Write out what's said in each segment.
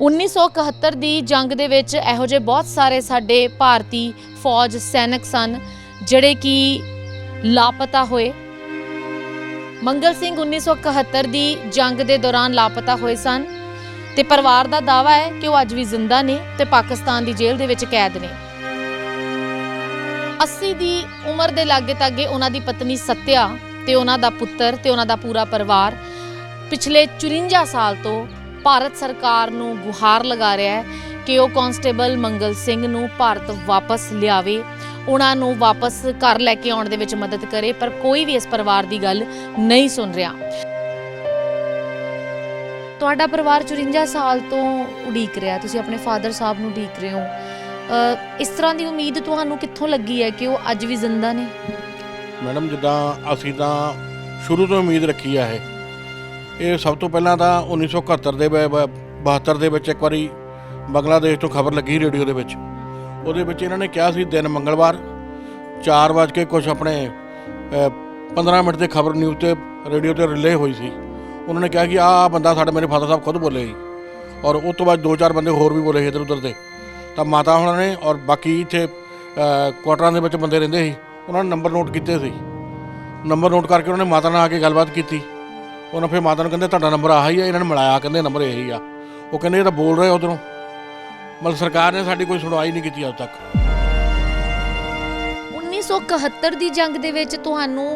1971 ਦੀ ਜੰਗ ਦੇ ਵਿੱਚ ਇਹੋ ਜਿਹੇ ਬਹੁਤ ਸਾਰੇ ਸਾਡੇ ਭਾਰਤੀ ਫੌਜ ਸੈਨਿਕ ਸਨ, ਜਿਹੜੇ ਕਿ ਲਾਪਤਾ ਹੋਏ। ਮੰਗਲ ਸਿੰਘ 1971 ਦੀ ਜੰਗ ਦੇ ਦੌਰਾਨ ਲਾਪਤਾ ਹੋਏ ਸਨ ਤੇ ਪਰਿਵਾਰ ਦਾ ਦਾਵਾ ਹੈ ਕਿ ਉਹ ਅੱਜ ਵੀ ਜ਼ਿੰਦਾ ਨੇ ਤੇ ਪਾਕਿਸਤਾਨ ਦੀ ਜੇਲ੍ਹ ਦੇ ਵਿੱਚ ਕੈਦ ਨੇ। 80 ਦੀ ਉਮਰ ਦੇ ਲਾਗੇ ਤਾਗੇ ਉਹਨਾਂ ਦੀ ਪਤਨੀ ਸਤਿਆ ਤੇ ਉਹਨਾਂ ਦਾ ਪੁੱਤਰ ਤੇ ਉਹਨਾਂ ਦਾ ਪੂਰਾ ਪਰਿਵਾਰ ਪਿਛਲੇ 54 ਸਾਲ ਤੋਂ ਭਾਰਤ ਸਰਕਾਰ ਨੂੰ ਗੁਹਾਰ ਲਗਾ ਰਿਹਾ ਹੈ ਕਿ ਉਹ ਕਾਂਸਟੇਬਲ ਮੰਗਲ ਸਿੰਘ ਨੂੰ ਭਾਰਤ ਵਾਪਸ ਲਿਆਵੇ। ਉਹਨਾਂ ਨੂੰ ਵਾਪਸ ਘਰ ਲੈ ਕੇ ਆਉਣ ਦੇ ਵਿੱਚ ਮਦਦ ਕਰੇ, ਪਰ ਕੋਈ ਵੀ ਇਸ ਪਰਿਵਾਰ ਦੀ ਗੱਲ ਨਹੀਂ ਸੁਣ ਰਿਹਾ। ਤੁਹਾਡਾ ਪਰਿਵਾਰ 54 ਸਾਲ ਤੋਂ ਉਡੀਕ ਰਿਹਾ। ਤੁਸੀਂ ਆਪਣੇ ਫਾਦਰ ਸਾਹਿਬ ਨੂੰ ਉਡੀਕ ਰਹੇ ਹੋ। ਇਸ ਤਰ੍ਹਾਂ ਦੀ ਉਮੀਦ ਤੁਹਾਨੂੰ ਕਿੱਥੋਂ ਲੱਗੀ ਹੈ ਕਿ ਉਹ ਅੱਜ ਵੀ ਜ਼ਿੰਦਾ ਨੇ? ਮੈਡਮ, ਜਿੱਦਾਂ ਅਸੀਂ ਤਾਂ ਸ਼ੁਰੂ ਤੋਂ ਉਮੀਦ ਰੱਖੀ ਆ ਇਹ। ਇਹ ਸਭ ਤੋਂ ਪਹਿਲਾਂ ਤਾਂ 1971 ਦੇ ਬ- ਬ- 72 ਦੇ ਵਿੱਚ ਇੱਕ ਵਾਰੀ ਬੰਗਲਾਦੇਸ਼ ਤੋਂ ਖਬਰ ਲੱਗੀ ਰੇਡੀਓ ਦੇ ਵਿੱਚ। ਉਹਦੇ ਵਿੱਚ ਇਹਨਾਂ ਨੇ ਕਿਹਾ ਸੀ ਦਿਨ ਮੰਗਲਵਾਰ 4 ਵਜੇ ਕੇ ਕੁਝ ਆਪਣੇ ਅ, 15 ਮਿੰਟ ਦੇ ਖਬਰ ਨਿਊਜ਼ ਤੇ ਰੇਡੀਓ ਤੇ ਰਿਲੇ ਹੋਈ ਸੀ। ਉਹਨਾਂ ਨੇ ਕਿਹਾ ਕਿ ਆਹ ਬੰਦਾ ਸਾਡੇ ਮੇਰੇ ਫਾਦਰ ਸਾਹਿਬ ਖੁਦ ਬੋਲੇ ਸੀ। ਔਰ ਉਸ ਤੋਂ ਬਾਅਦ ਦੋ ਚਾਰ ਬੰਦੇ ਹੋਰ ਵੀ ਬੋਲੇ ਸੀ ਇੱਧਰ ਉੱਧਰ ਦੇ। ਤਾਂ ਮਾਤਾ ਹੁਣਾਂ ਨੇ ਔਰ ਬਾਕੀ ਇੱਥੇ ਕੁਆਟਰਾਂ ਦੇ ਵਿੱਚ ਬੰਦੇ ਰਹਿੰਦੇ ਸੀ। ਉਹਨਾਂ ਨੇ ਨੰਬਰ ਨੋਟ ਕੀਤੇ ਸੀ। ਨੰਬਰ ਨੋਟ ਕਰਕੇ ਉਹਨਾਂ ਨੇ ਮਾਤਾ ਨਾਲ ਆ ਕੇ ਗੱਲਬਾਤ ਕੀਤੀ। ਉਹਨਾਂ ਫਿਰ ਮਾਤਾ ਨੂੰ ਕਹਿੰਦੇ ਤੁਹਾਡਾ ਨੰਬਰ ਆਹ ਹੀ ਆ ਇਹਨਾਂ ਨੇ ਮਿਲਾਇਆ ਕਹਿੰਦੇ ਨੰਬਰ ਇਹੀ ਆ। ਉਹ ਕਹਿੰਦੇ ਇਹ ਤਾਂ ਬੋਲ ਰਹੇ ਉਧਰੋਂ। ਮਤਲਬ ਸਰਕਾਰ ਨੇ ਸਾਡੀ ਕੋਈ ਸੁਣਵਾਈ ਨਹੀਂ ਕੀਤੀ ਅੱਜ ਤੱਕ। 1971 ਦੀ ਜੰਗ ਦੇ ਵਿੱਚ ਤੁਹਾਨੂੰ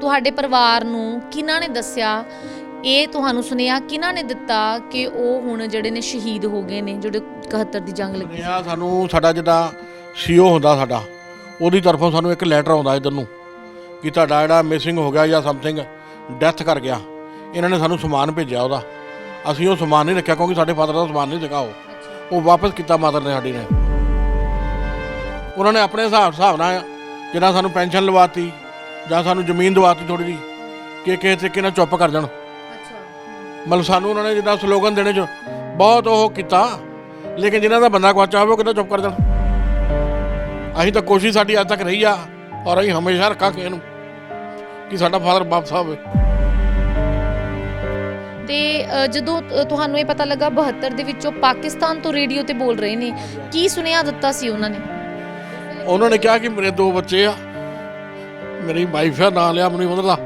ਤੁਹਾਡੇ ਪਰਿਵਾਰ ਨੂੰ ਕਿਹਨਾਂ ਨੇ ਦੱਸਿਆ? ਇਹ ਤੁਹਾਨੂੰ ਸੁਨੇਹਾ ਕਿਹਨਾਂ ਨੇ ਦਿੱਤਾ ਕਿ ਉਹ ਹੁਣ ਜਿਹੜੇ ਨੇ ਸ਼ਹੀਦ ਹੋ ਗਏ ਨੇ ਜਿਹੜੇ 71 ਦੀ ਜੰਗ ਲੱਗੀ ਇਹ ਸਾਨੂੰ ਸਾਡਾ ਜਿੱਦਾਂ ਸੀਓ ਹੁੰਦਾ ਸਾਡਾ ਉਹਦੀ ਤਰਫੋਂ ਸਾਨੂੰ ਇੱਕ ਲੈਟਰ ਆਉਂਦਾ ਇਧਰ ਨੂੰ ਕਿ ਤੁਹਾਡਾ ਜਿਹੜਾ ਮਿਸਿੰਗ ਹੋ ਗਿਆ ਜਾਂ ਸਮਥਿੰਗ ਡੈਥ ਕਰ ਗਿਆ। ਇਹਨਾਂ ਨੇ ਸਾਨੂੰ ਸਮਾਨ ਭੇਜਿਆ ਉਹਦਾ। ਅਸੀਂ ਉਹ ਸਮਾਨ ਨਹੀਂ ਰੱਖਿਆ ਕਿਉਂਕਿ ਸਾਡੇ ਫਾਦਰ ਦਾ ਸਮਾਨ ਨਹੀਂ ਸੀਗਾ ਉਹ। ਉਹ ਵਾਪਸ ਕੀਤਾ ਮਾਦਰ ਨੇ ਸਾਡੀ ਨੇ। ਉਹਨਾਂ ਨੇ ਆਪਣੇ ਹਿਸਾਬ ਹਿਸਾਬ ਨਾਲ ਜਿੱਦਾਂ ਸਾਨੂੰ ਪੈਨਸ਼ਨ ਲਵਾਤੀ ਜਾਂ ਸਾਨੂੰ ਜ਼ਮੀਨ ਦਵਾਤੀ ਥੋੜੀ ਜੀ ਕਿ ਕਿਸੇ ਤਰੀਕੇ ਨਾਲ ਚੁੱਪ ਕਰ ਜਾਣ। ਅੱਛਾ। ਮਤਲਬ ਸਾਨੂੰ ਉਹਨਾਂ ਨੇ ਜਿੱਦਾਂ ਸਲੋਗਨ ਦੇਣੇ ਚ ਬਹੁਤ ਉਹ ਕੀਤਾ ਲੇਕਿਨ ਜਿਨ੍ਹਾਂ ਦਾ ਬੰਦਾ ਗਵਾਚਾ ਹੋਵੇ ਉਹ ਕਿੱਦਾਂ ਚੁੱਪ ਕਰ ਜਾਣ। ਅਸੀਂ ਤਾਂ ਕੋਸ਼ਿਸ਼ ਸਾਡੀ ਅੱਜ ਤੱਕ ਰਹੀ ਆ ਔਰ ਅਸੀਂ ਹਮੇਸ਼ਾ ਰੱਖਾਂਗੇ ਇਹਨੂੰ। ਕਿ ਸਾਡਾ ਫਾਦਰ ਵਾਪਸ ਆਵੇ ਤੇ ਅ, ਜਦੋਂ ਤੁਹਾਨੂੰ ਇਹ ਪਤਾ ਲੱਗਾ 72 ਦੇ ਵਿੱਚੋਂ ਪਾਕਿਸਤਾਨ ਤੋਂ ਰੇਡੀਓ ਤੇ ਬੋਲ ਰਹੇ ਨੇ ਕੀ ਸੁਨੇਹਾ ਦਿੱਤਾ ਸੀ ਉਹਨਾਂ ਨੇ? ਉਹਨਾਂ ਨੇ ਕਿਹਾ ਕਿ ਮੇਰੇ ਦੋ ਬੱਚੇ ਆ ਮੇਰੀ ਵਾਈਫ ਆ ਨਾਂ ਲਿਆ ਮੈਨੂੰ ਉਹਦਾ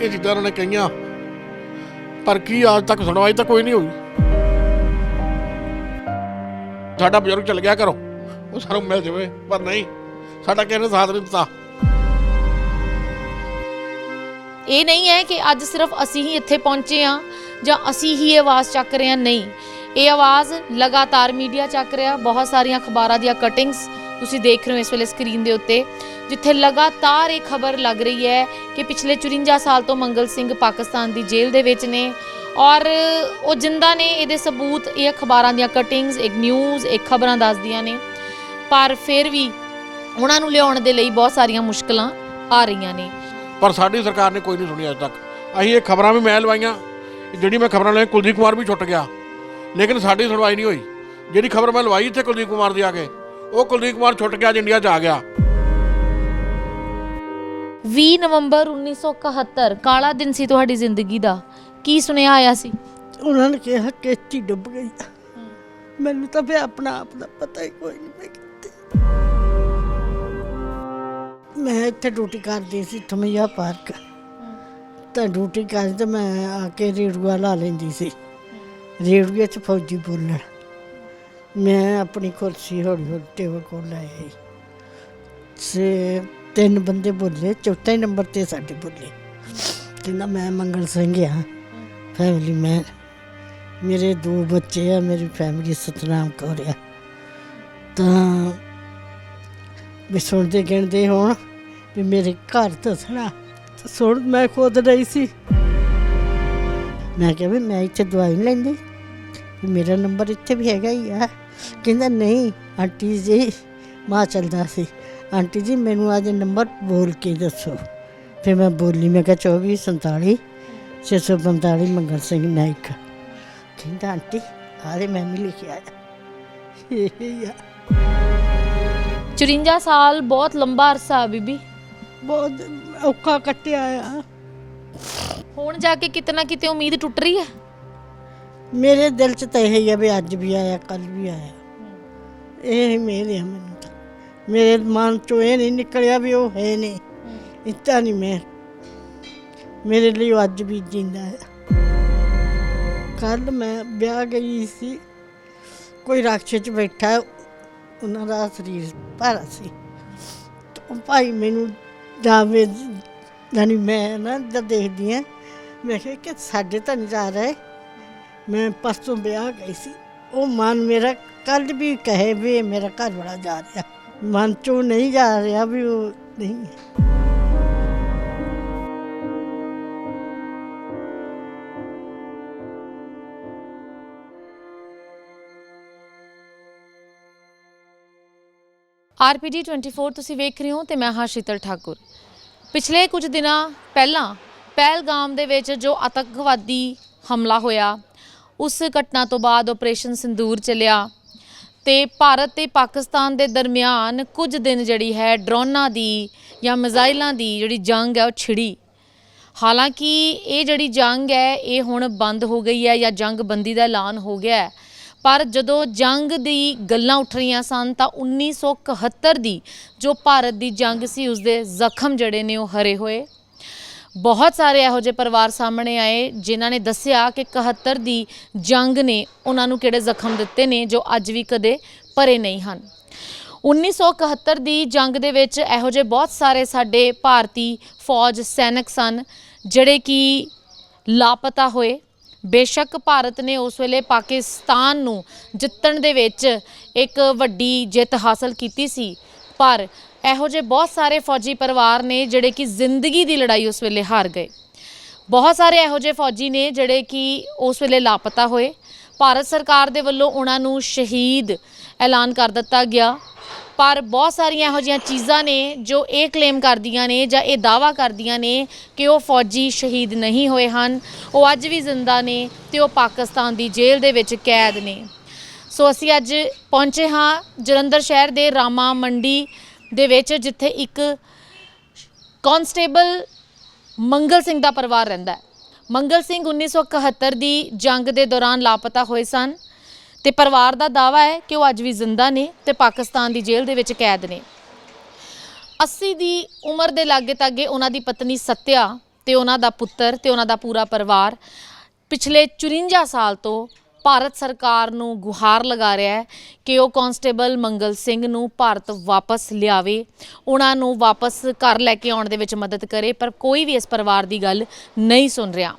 ਇਹ ਚੀਜ਼ਾਂ ਉਹਨਾਂ ਨੇ ਕਹੀਆਂ ਪਰ ਕੀ ਅੱਜ ਤੱਕ ਸੁਣਵਾਈ ਤਾਂ ਕੋਈ ਨਹੀਂ ਹੋਈ। ਸਾਡਾ ਬਜ਼ੁਰਗ ਚਲ ਗਿਆ ਘਰੋਂ ਉਹ ਸਾਨੂੰ ਮਿਲ ਜਾਵੇ ਪਰ ਨਹੀਂ ਸਾਡਾ ਕਿਸੇ ਨੇ ਸਾਥ ਨਹੀਂ ਦਿੱਤਾ। ਇਹ ਨਹੀਂ ਹੈ ਕਿ ਅੱਜ ਸਿਰਫ ਅਸੀਂ ਹੀ ਇੱਥੇ ਪਹੁੰਚੇ ਆ ਜਾਂ ਅਸੀਂ ਹੀ ਇਹ ਆਵਾਜ਼ ਚੱਕ ਰਹੇ ਹਾਂ। ਨਹੀਂ, ਇਹ ਆਵਾਜ਼ ਲਗਾਤਾਰ ਮੀਡੀਆ ਚੱਕ ਰਿਹਾ, ਬਹੁਤ ਸਾਰੀਆਂ ਅਖਬਾਰਾਂ ਦੀਆਂ ਕਟਿੰਗਸ ਤੁਸੀਂ ਦੇਖ ਰਹੇ ਹੋ ਇਸ ਵੇਲੇ ਸਕਰੀਨ ਦੇ ਉੱਤੇ, ਜਿੱਥੇ ਲਗਾਤਾਰ ਇਹ ਖਬਰ ਲੱਗ ਰਹੀ ਹੈ ਕਿ ਪਿਛਲੇ 54 ਸਾਲ ਤੋਂ ਮੰਗਲ ਸਿੰਘ ਪਾਕਿਸਤਾਨ ਦੀ ਜੇਲ੍ਹ ਦੇ ਵਿੱਚ ਨੇ ਔਰ ਉਹ ਜਿੰਦਾ ਨੇ, ਇਹਦੇ ਸਬੂਤ, ਇਹ ਅਖਬਾਰਾਂ ਦੀਆਂ ਕਟਿੰਗਸ, ਇੱਕ ਨਿਊਜ਼ ਇੱਕ ਖਬਰਾਂ ਦੱਸਦੀਆਂ ਨੇ। ਪਰ ਫਿਰ ਵੀ ਉਹਨਾਂ ਨੂੰ ਲਿਆਉਣ ਦੇ ਲਈ ਬਹੁਤ ਸਾਰੀਆਂ ਮੁਸ਼ਕਲਾਂ ਆ ਰਹੀਆਂ ਨੇ। ਪਰ ਸਾਡੀ ਸਰਕਾਰ ਨੇ ਕੋਈ ਨਹੀਂ ਸੁਣੀ ਅੱਜ ਤੱਕ। ਅਸੀਂ ਇਹ ਖਬਰਾਂ ਵੀ ਮੈਂ ਲਵਾਈਆਂ ਜਿਹੜੀ ਮੈਂ ਖਬਰਾਂ ਲਈ ਕੁਲਦੀਪ ਕੁਮਾਰ ਵੀ ਛੁੱਟ ਗਿਆ। ਲੇਕਿਨ ਸਾਡੀ ਸੁਣਵਾਈ ਨਹੀਂ ਹੋਈ। ਜਿਹੜੀ ਖਬਰ ਮੈਂ ਲਵਾਈ ਇੱਥੇ ਕੁਲਦੀਪ ਕੁਮਾਰ ਦੀ ਆ ਕੇ ਉਹ ਕੁਲਦੀਪ ਕੁਮਾਰ ਛੁੱਟ ਗਿਆ ਅੱਜ ਇੰਡੀਆ 'ਚ ਆ ਗਿਆ। 20 ਨਵੰਬਰ 1971 ਕਾਲਾ ਦਿਨ ਸੀ ਤੁਹਾਡੀ ਜ਼ਿੰਦਗੀ ਦਾ। ਕੀ ਸੁਨੇਹਾ ਆਇਆ ਸੀ? ਉਹਨਾਂ ਨੇ ਕਿਹਾ ਕਿਸ਼ਤੀ ਡੁੱਬ ਗਈ। ਮੈਨੂੰ ਤਾਂ ਫਿਰ ਆਪਣਾ ਆਪ ਦਾ ਪਤਾ ਹੀ ਕੋਈ ਨਹੀਂ ਮੈਂ ਕਿੱਥੇ ਮੈਂ ਇੱਥੇ ਡਿਊਟੀ ਕਰਦੀ ਸੀ ਥਮਈਆ ਪਾਰਕ। ਤਾਂ ਡਿਊਟੀ ਕਰਦੀ ਤੇ ਮੈਂ ਆ ਕੇ ਰੇੜੂਆ ਲਾ ਲੈਂਦੀ ਸੀ। ਰੇੜੂਏ 'ਚ ਫੌਜੀ ਬੋਲਣ। ਮੈਂ ਆਪਣੀ ਕੁਰਸੀ ਹੌਲੀ ਹੌਲੀ ਟੇਬਲ ਕੋਲ ਲੈ ਆਈ ਸੇ ਤਿੰਨ ਬੰਦੇ ਬੋਲੇ, ਚੌਥੇ ਨੰਬਰ ਤੇ ਸਾਡੇ ਬੋਲੇ। ਕਹਿੰਦਾ, ਮੈਂ ਮੰਗਲ ਸਿੰਘ ਆ ਫੈਮਿਲੀ ਮੈਨ ਮੇਰੇ ਦੋ ਬੱਚੇ ਆ, ਮੇਰੀ ਫੈਮਿਲੀ ਸਤਨਾਮ ਕੌਰ ਆ। ਤਾਂ ਵੀ ਸੁਣਦੇ ਗਿਣਦੇ ਹੋਣ ਵੀ ਮੇਰੇ ਘਰ ਦੱਸਣਾ। ਸੁਣ, ਮੈਂ ਖੁਦ ਰਹੀ ਸੀ। ਮੈਂ ਕਿਹਾ ਵੀ ਮੈਂ ਇੱਥੇ ਦਵਾਈ ਨਹੀਂ ਲੈਂਦੀ। ਵੀ ਮੇਰਾ ਨੰਬਰ ਇੱਥੇ ਵੀ ਹੈਗਾ ਹੀ ਆ। ਕਹਿੰਦਾ, ਨਹੀਂ, ਆਂਟੀ ਜੀ, ਮਾਂ ਚੱਲਦਾ ਸੀ। ਆਂਟੀ ਜੀ, ਮੈਨੂੰ ਅੱਜ ਨੰਬਰ ਬੋਲ ਕੇ ਦੱਸੋ। ਫਿਰ ਮੈਂ ਬੋਲੀ, ਮੈਂ ਕਿਹਾ 24 47 645 ਮੰਗਲ ਸਿੰਘ ਨਾਇਕ। ਕਹਿੰਦਾ, ਆਂਟੀ ਆਰੇ ਮੈਂ ਵੀ ਲਿਖਿਆ ਆ। ਆ। 54 ਸਾਲ ਬਹੁਤ ਲੰਬਾ ਅਰਸਾ ਬੀਬੀ। ਬਹੁਤ ਔਖਾ ਕੱਟਿਆ ਆ। ਹੁਣ ਜਾ ਕੇ ਕਿਤੇ ਨਾ ਕਿਤੇ ਉਮੀਦ ਟੁੱਟ ਰਹੀ ਹੈ? ਮੇਰੇ ਦਿਲ 'ਚ ਤਾਂ ਇਹ ਹੀ ਆ ਵੀ ਅੱਜ ਵੀ ਆਇਆ ਕੱਲ ਵੀ ਆਇਆ। ਇਹ ਹੀ ਮੇਰੇ ਮੈਨੂੰ ਤਾਂ। ਮੇਰੇ ਮਨ 'ਚੋਂ ਇਹ ਨਹੀਂ ਨਿਕਲਿਆ ਵੀ ਉਹ ਹੈ ਨਹੀਂ। ਇੱਤਾ ਨਹੀਂ ਮੈਂ। ਮੇਰੇ ਲਈ ਉਹ ਅੱਜ ਵੀ ਜਿੰਦਾ ਹੈ ਕੱਲ ਮੈਂ ਵਿਆਹ ਗਈ ਸੀ। ਕੋਈ ਰਾਖਸ਼ੇ 'ਚ ਬੈਠਾ ਉਹਨਾਂ ਦਾ ਸਰੀਰ ਭਾਰਾ ਸੀ। ਤੇ ਉਹ ਭਾਈ ਮੈਨੂੰ ਜਾਵੇ ਜਾਨੀ ਮੈਂ ਨਾ ਜਦ ਦੇਖਦੀ ਆ ਮੈਂ ਕਿਹਾ ਕਿ ਸਾਡੇ ਤਾਂ ਨਹੀਂ ਜਾ ਰਹੇ। ਮੈਂ ਪਰਸੋਂ ਵਿਆਹ ਗਈ ਸੀ। ਉਹ ਮਨ ਮੇਰਾ ਕੱਲ ਵੀ ਕਹੇ ਵੀ ਮੇਰਾ ਘਰ ਵਾਲਾ ਜਾ ਰਿਹਾ। ਮਨ ਚੋਂ ਨਹੀਂ ਜਾ ਰਿਹਾ ਵੀ ਉਹ ਨਹੀਂ। ਆਰਪੀਡੀ 24 ਤੁਸੀਂ ਵੇਖ ਰਹੇ ਹੋ ਤੇ ਮੈਂ ਹਾਂ ਸ਼ੀਤਲ ਠਾਕੁਰ। ਪਿਛਲੇ ਕੁਝ ਦਿਨਾਂ ਪਹਿਲਾਂ ਪਹਿਲਗਾਮ ਦੇ ਵਿੱਚ ਜੋ ਆਤੰਕਵਾਦੀ ਹਮਲਾ ਹੋਇਆ, ਉਸ ਘਟਨਾ ਤੋਂ ਬਾਅਦ ਆਪਰੇਸ਼ਨ ਸਿੰਦੂਰ ਚੱਲਿਆ ਤੇ ਭਾਰਤ ਤੇ ਪਾਕਿਸਤਾਨ ਦੇ ਦਰਮਿਆਨ ਕੁਝ ਦਿਨ ਜਿਹੜੀ ਹੈ ਡਰੋਨਾਂ ਦੀ ਜਾਂ ਮਿਜ਼ਾਈਲਾਂ ਦੀ ਜਿਹੜੀ ਜੰਗ ਹੈ ਉਹ ਛਿੜੀ। ਹਾਲਾਂਕਿ ਇਹ ਜਿਹੜੀ ਜੰਗ ਹੈ, ਇਹ ਹੁਣ ਬੰਦ ਹੋ ਗਈ ਹੈ ਜਾਂ ਜੰਗ ਬੰਦੀ ਦਾ ਐਲਾਨ ਹੋ ਗਿਆ ਹੈ। ਪਰ ਜਦੋਂ ਜੰਗ ਦੀ ਗੱਲਾਂ ਉੱਠ ਰਹੀਆਂ ਸਨ ਤਾਂ 1971 ਦੀ ਜੋ ਭਾਰਤ ਦੀ ਜੰਗ ਸੀ ਉਸ ਦੇ ਜ਼ਖਮ ਜਿਹੜੇ ਨੇ ਉਹ ਹਰੇ ਹੋਏ। ਬਹੁਤ ਸਾਰੇ ਇਹੋ ਜਿਹੇ ਪਰਿਵਾਰ ਸਾਹਮਣੇ ਆਏ ਜਿਨ੍ਹਾਂ ਨੇ ਦੱਸਿਆ ਕਿ 71 ਦੀ ਜੰਗ ਨੇ ਉਹਨਾਂ ਨੂੰ ਕਿਹੜੇ ਜ਼ਖਮ ਦਿੱਤੇ ਨੇ ਜੋ ਅੱਜ ਵੀ ਕਦੇ ਭਰੇ ਨਹੀਂ ਹਨ। 1971 ਦੀ ਜੰਗ ਦੇ ਵਿੱਚ ਇਹੋ ਜਿਹੇ ਬਹੁਤ ਸਾਰੇ ਸਾਡੇ ਭਾਰਤੀ ਫੌਜ ਸੈਨਿਕ ਸਨ ਜਿਹੜੇ ਕਿ ਲਾਪਤਾ ਹੋਏ। ਬੇਸ਼ੱਕ ਭਾਰਤ ਨੇ ਉਸ ਵੇਲੇ ਪਾਕਿਸਤਾਨ ਨੂੰ ਜਿੱਤਣ ਦੇ ਵਿੱਚ ਇੱਕ ਵੱਡੀ ਜਿੱਤ ਹਾਸਲ ਕੀਤੀ ਸੀ। ਪਰ ਇਹੋ ਜਿਹੇ ਬਹੁਤ ਸਾਰੇ ਫੌਜੀ ਪਰਿਵਾਰ ਨੇ ਜਿਹੜੇ ਕਿ ਜ਼ਿੰਦਗੀ ਦੀ ਲੜਾਈ ਉਸ ਵੇਲੇ ਹਾਰ ਗਏ। ਬਹੁਤ ਸਾਰੇ ਇਹੋ ਜਿਹੇ ਫੌਜੀ ਨੇ ਜਿਹੜੇ ਕਿ ਉਸ ਵੇਲੇ ਲਾਪਤਾ ਹੋਏ। ਭਾਰਤ ਸਰਕਾਰ ਦੇ ਵੱਲੋਂ ਉਹਨਾਂ ਨੂੰ ਸ਼ਹੀਦ ਐਲਾਨ ਕਰ ਦਿੱਤਾ ਗਿਆ। ਪਰ ਬਹੁਤ ਸਾਰੀਆਂ ਇਹੋ ਜਿਹੀਆਂ ਚੀਜ਼ਾਂ ਨੇ ਜੋ ਇਹ ਕਲੇਮ ਕਰਦੀਆਂ ਨੇ ਜਾਂ ਇਹ ਦਾਵਾ ਕਰਦੀਆਂ ਨੇ ਕਿ ਉਹ ਫੌਜੀ ਸ਼ਹੀਦ ਨਹੀਂ ਹੋਏ ਹਨ। ਉਹ ਅੱਜ ਵੀ ਜ਼ਿੰਦਾ ਨੇ ਤੇ ਉਹ ਪਾਕਿਸਤਾਨ ਦੀ ਜੇਲ੍ਹ ਦੇ ਵਿੱਚ ਕੈਦ ਨੇ। ਸੋ ਅਸੀਂ ਅੱਜ ਪਹੁੰਚੇ ਹਾਂ ਜਲੰਧਰ ਸ਼ਹਿਰ ਦੇ ਰਾਮਾ ਮੰਡੀ ਦੇ ਵਿੱਚ, ਜਿੱਥੇ ਇੱਕ ਕਾਂਸਟੇਬਲ ਮੰਗਲ ਸਿੰਘ ਦਾ ਪਰਿਵਾਰ ਰਹਿੰਦਾ ਹੈ। ਮੰਗਲ ਸਿੰਘ 1971 ਦੀ ਜੰਗ ਦੇ ਦੌਰਾਨ ਲਾਪਤਾ ਹੋਏ ਸਨ। ਤੇ ਪਰਿਵਾਰ ਦਾ ਦਾਵਾ ਹੈ ਕਿ ਉਹ ਅੱਜ ਵੀ ਜ਼ਿੰਦਾ ਨੇ ਤੇ ਪਾਕਿਸਤਾਨ ਦੀ ਜੇਲ੍ਹ ਦੇ ਵਿੱਚ ਕੈਦ ਨੇ। 80 ਦੀ ਉਮਰ ਦੇ ਲਾਗੇ ਤਾਗੇ ਉਹਨਾਂ ਦੀ ਪਤਨੀ ਸਤਿਆ ਤੇ ਉਹਨਾਂ ਦਾ ਪੁੱਤਰ ਤੇ ਉਹਨਾਂ ਦਾ ਪੂਰਾ ਪਰਿਵਾਰ ਪਿਛਲੇ 54 ਸਾਲ ਤੋਂ ਭਾਰਤ ਸਰਕਾਰ ਨੂੰ ਗੁਹਾਰ ਲਗਾ ਰਿਹਾ ਹੈ ਕਿ ਉਹ ਕਾਂਸਟੇਬਲ ਮੰਗਲ ਸਿੰਘ ਨੂੰ ਭਾਰਤ ਵਾਪਸ ਲਿਆਵੇ। ਉਹਨਾਂ ਨੂੰ ਵਾਪਸ ਘਰ ਲੈ ਕੇ ਆਉਣ ਦੇ ਵਿੱਚ ਮਦਦ ਕਰੇ, ਪਰ ਕੋਈ ਵੀ ਇਸ ਪਰਿਵਾਰ ਦੀ ਗੱਲ ਨਹੀਂ ਸੁਣ ਰਿਹਾ।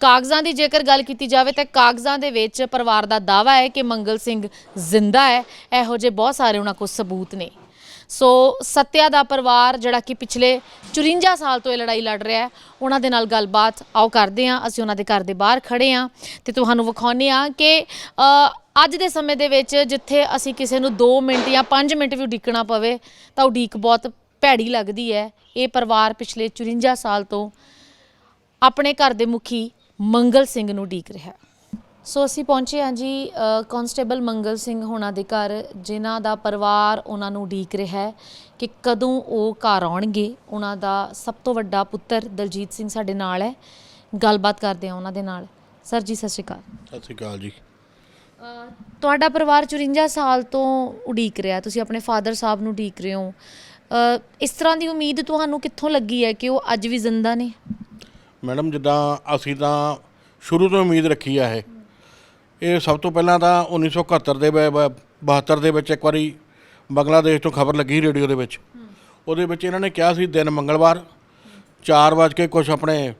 ਕਾਗਜ਼ਾਂ ਦੀ ਜੇਕਰ ਗੱਲ ਕੀਤੀ ਜਾਵੇ ਤਾਂ ਕਾਗਜ਼ਾਂ ਦੇ ਵਿੱਚ ਪਰਿਵਾਰ ਦਾ ਦਾਵਾ ਹੈ ਕਿ ਮੰਗਲ ਸਿੰਘ ਜ਼ਿੰਦਾ ਹੈ। ਇਹੋ ਜਿਹੇ ਬਹੁਤ ਸਾਰੇ ਉਹਨਾਂ ਕੋਲ ਸਬੂਤ ਨੇ। ਸੋ ਸਤਿਆ ਦਾ ਪਰਿਵਾਰ ਜਿਹੜਾ ਕਿ ਪਿਛਲੇ 54 ਸਾਲ ਤੋਂ ਇਹ ਲੜਾਈ ਲੜ ਰਿਹਾ ਹੈ, ਉਹਨਾਂ ਦੇ ਨਾਲ ਗੱਲਬਾਤ ਆਓ ਕਰਦੇ ਹਾਂ, ਅਸੀਂ ਉਹਨਾਂ ਦੇ ਘਰ ਦੇ ਬਾਹਰ ਖੜੇ ਹਾਂ ਤੇ ਤੁਹਾਨੂੰ ਵਿਖਾਉਂਦੇ ਹਾਂ ਕਿ ਅੱਜ ਦੇ ਸਮੇਂ ਦੇ ਵਿੱਚ ਜਿੱਥੇ ਅਸੀਂ ਕਿਸੇ ਨੂੰ 2 ਮਿੰਟ ਜਾਂ 5 ਮਿੰਟ ਵੀ ਉਡੀਕਣਾ ਪਵੇ ਤਾਂ ਉਡੀਕ ਬਹੁਤ ਭੈੜੀ ਲੱਗਦੀ ਹੈ। ਇਹ ਪਰਿਵਾਰ ਪਿਛਲੇ 54 ਸਾਲ ਤੋਂ ਆਪਣੇ ਘਰ ਦੇ ਮੁਖੀ ਮੰਗਲ ਸਿੰਘ ਨੂੰ ਉਡੀਕ ਰਿਹਾ। ਸੋ ਅਸੀਂ ਪਹੁੰਚੇ ਹਾਂ ਜੀ ਕਾਂਸਟੇਬਲ ਮੰਗਲ ਸਿੰਘ ਹੋਣਾ ਦੇ ਘਰ ਜਿਨ੍ਹਾਂ ਦਾ ਪਰਿਵਾਰ ਉਹਨਾਂ ਨੂੰ ਉਡੀਕ ਰਿਹਾ ਹੈ ਕਿ ਕਦੋਂ ਉਹ ਘਰ ਆਉਣਗੇ। ਉਹਨਾਂ ਦਾ ਸਭ ਤੋਂ ਵੱਡਾ ਪੁੱਤਰ ਦਲਜੀਤ ਸਿੰਘ ਸਾਡੇ ਨਾਲ ਹੈ। ਗੱਲਬਾਤ ਕਰਦੇ ਹਾਂ ਉਹਨਾਂ ਦੇ ਨਾਲ। ਸਰ ਜੀ ਸਤਿ ਸ਼੍ਰੀ ਅਕਾਲ। ਸਤਿ ਸ਼੍ਰੀ ਅਕਾਲ ਜੀ। ਤੁਹਾਡਾ ਪਰਿਵਾਰ 54 ਸਾਲ ਤੋਂ ਉਡੀਕ ਰਿਹਾ ਤੁਸੀਂ ਆਪਣੇ ਫਾਦਰ ਸਾਹਿਬ ਨੂੰ ਉਡੀਕ ਰਹੇ ਹੋ। ਇਸ ਤਰ੍ਹਾਂ ਦੀ ਉਮੀਦ ਤੁਹਾਨੂੰ ਕਿੱਥੋਂ ਲੱਗੀ ਹੈ ਕਿ ਉਹ ਅੱਜ ਵੀ ਜ਼ਿੰਦਾ ਨੇ? ਮੈਡਮ ਜਿੱਦਾਂ ਅਸੀਂ ਤਾਂ ਸ਼ੁਰੂ ਤੋਂ ਉਮੀਦ ਰੱਖੀ ਆ ਇਹ। ਇਹ ਸਭ ਤੋਂ ਪਹਿਲਾਂ ਤਾਂ 1971 ਦੇ ਬ- ਬ- 72 ਦੇ ਵਿੱਚ ਇੱਕ ਵਾਰੀ ਬੰਗਲਾਦੇਸ਼ ਤੋਂ ਖਬਰ ਲੱਗੀ ਰੇਡੀਓ ਦੇ ਵਿੱਚ। ਉਹਦੇ ਵਿੱਚ ਇਹਨਾਂ ਨੇ ਕਿਹਾ ਸੀ ਦਿਨ ਮੰਗਲਵਾਰ 4 ਵਜੇ ਕੇ ਕੁਝ ਆਪਣੇ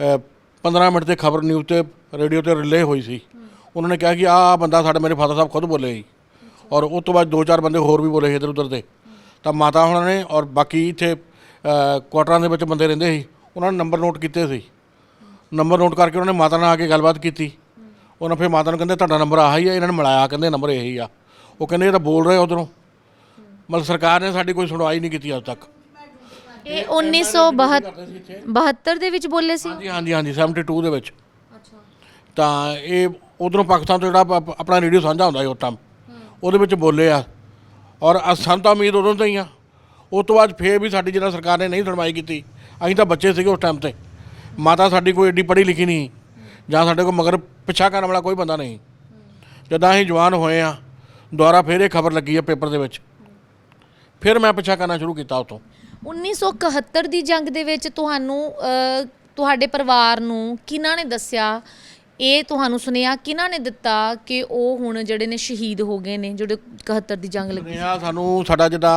ਅ, 15 ਮਿੰਟ ਤੇ ਖਬਰ ਨਿਊਜ਼ ਤੇ ਰੇਡੀਓ ਤੇ ਰਿਲੇ ਹੋਈ ਸੀ। ਉਹਨਾਂ ਨੇ ਕਿਹਾ ਕਿ ਆਹ ਬੰਦਾ ਸਾਡੇ ਮੇਰੇ ਫਾਦਰ ਸਾਹਿਬ ਖੁਦ ਬੋਲੇ ਸੀ। ਔਰ ਉਸ ਤੋਂ ਬਾਅਦ ਦੋ ਚਾਰ ਬੰਦੇ ਹੋਰ ਵੀ ਬੋਲੇ ਸੀ ਇੱਧਰ ਉੱਧਰ ਦੇ। ਤਾਂ ਮਾਤਾ ਹੁਣਾਂ ਨੇ ਔਰ ਬਾਕੀ ਇੱਥੇ ਕੁਆਟਰਾਂ ਦੇ ਵਿੱਚ ਬੰਦੇ ਰਹਿੰਦੇ ਸੀ। ਉਹਨਾਂ ਨੇ ਨੰਬਰ ਨੋਟ ਕੀਤੇ ਸੀ। ਨੰਬਰ ਨੋਟ ਕਰਕੇ ਉਹਨਾਂ ਨੇ ਮਾਤਾ ਨਾਲ ਆ ਕੇ ਗੱਲਬਾਤ ਕੀਤੀ। ਉਹਨਾਂ ਫਿਰ ਮਾਤਾ ਨੂੰ ਕਹਿੰਦੇ ਤੁਹਾਡਾ ਨੰਬਰ ਆਹ ਹੀ ਆ ਇਹਨਾਂ ਨੇ ਮਿਲਾਇਆ ਕਹਿੰਦੇ ਨੰਬਰ ਇਹੀ ਆ। ਉਹ ਕਹਿੰਦੇ ਇਹ ਤਾਂ ਬੋਲ ਰਹੇ ਉਧਰੋਂ। ਮਤਲਬ ਸਰਕਾਰ ਨੇ ਸਾਡੀ ਕੋਈ ਸੁਣਵਾਈ ਨਹੀਂ ਕੀਤੀ ਅੱਜ ਤੱਕ। ਇਹ 1972 72 ਦੇ ਵਿੱਚ ਬੋਲੇ ਸੀ? ਹਾਂਜੀ ਹਾਂਜੀ ਹਾਂਜੀ 72 ਦੇ ਵਿੱਚ। ਤਾਂ ਇਹ ਉਧਰੋਂ ਪਾਕਿਸਤਾਨ ਤੋਂ ਜਿਹੜਾ ਆਪਣਾ ਰੇਡੀਓ ਸਾਂਝਾ ਹੁੰਦਾ ਸੀ ਉਸ ਟਾਈਮ ਉਹਦੇ ਵਿੱਚ ਬੋਲੇ ਆ। ਔਰ ਅ- ਸਾਨੂੰ ਤਾਂ ਉਮੀਦ ਉਦੋਂ ਤੋਂ ਹੀ ਆ। ਉਸ ਤੋਂ ਬਾਅਦ ਫੇਰ ਵੀ ਸਾਡੀ ਜਿਹੜਾ ਸਰਕਾਰ ਨੇ ਨਹੀਂ ਸੁਣਵਾਈ ਕੀਤੀ ਅਸੀਂ ਤਾਂ ਬੱਚੇ ਸੀਗੇ ਉਸ ਟਾਈਮ ਤੇ। ਮਾਤਾ ਸਾਡੀ ਕੋਈ ਏਡੀ ਪੜ੍ਹੀ ਲਿਖੀ ਨਹੀਂ ਜਾਂ ਸਾਡੇ ਕੋਲ ਮਗਰ ਪਿੱਛਾ ਕਰਨ ਵਾਲਾ ਕੋਈ ਬੰਦਾ ਨਹੀਂ। ਜਦੋਂ ਅਸੀਂ ਜਵਾਨ ਹੋਏ ਆ ਦੁਬਾਰਾ ਫਿਰ ਇਹ ਖਬਰ ਲੱਗੀ ਹੈ ਪੇਪਰ ਦੇ ਵਿੱਚ। ਫਿਰ ਮੈਂ ਪਿੱਛਾ ਕਰਨਾ ਸ਼ੁਰੂ ਕੀਤਾ ਉਤੋਂ 1971 ਦੀ ਜੰਗ ਦੇ ਵਿੱਚ ਤੁਹਾਨੂੰ ਤੁਹਾਡੇ ਪਰਿਵਾਰ ਨੂੰ ਕਿਹਨਾਂ ਨੇ ਦੱਸਿਆ? ਇਹ ਤੁਹਾਨੂੰ ਸੁਨੇਹਾ ਕਿਹਨਾਂ ਨੇ ਦਿੱਤਾ ਕਿ ਉਹ ਹੁਣ ਜਿਹੜੇ ਨੇ ਸ਼ਹੀਦ ਹੋ ਗਏ ਨੇ ਜਿਹੜੇ 71 ਦੀ ਜੰਗ ਲੱਗੀ ਸੁਨੇਹਾ ਸਾਨੂੰ ਸਾਡਾ ਜਿੱਦਾਂ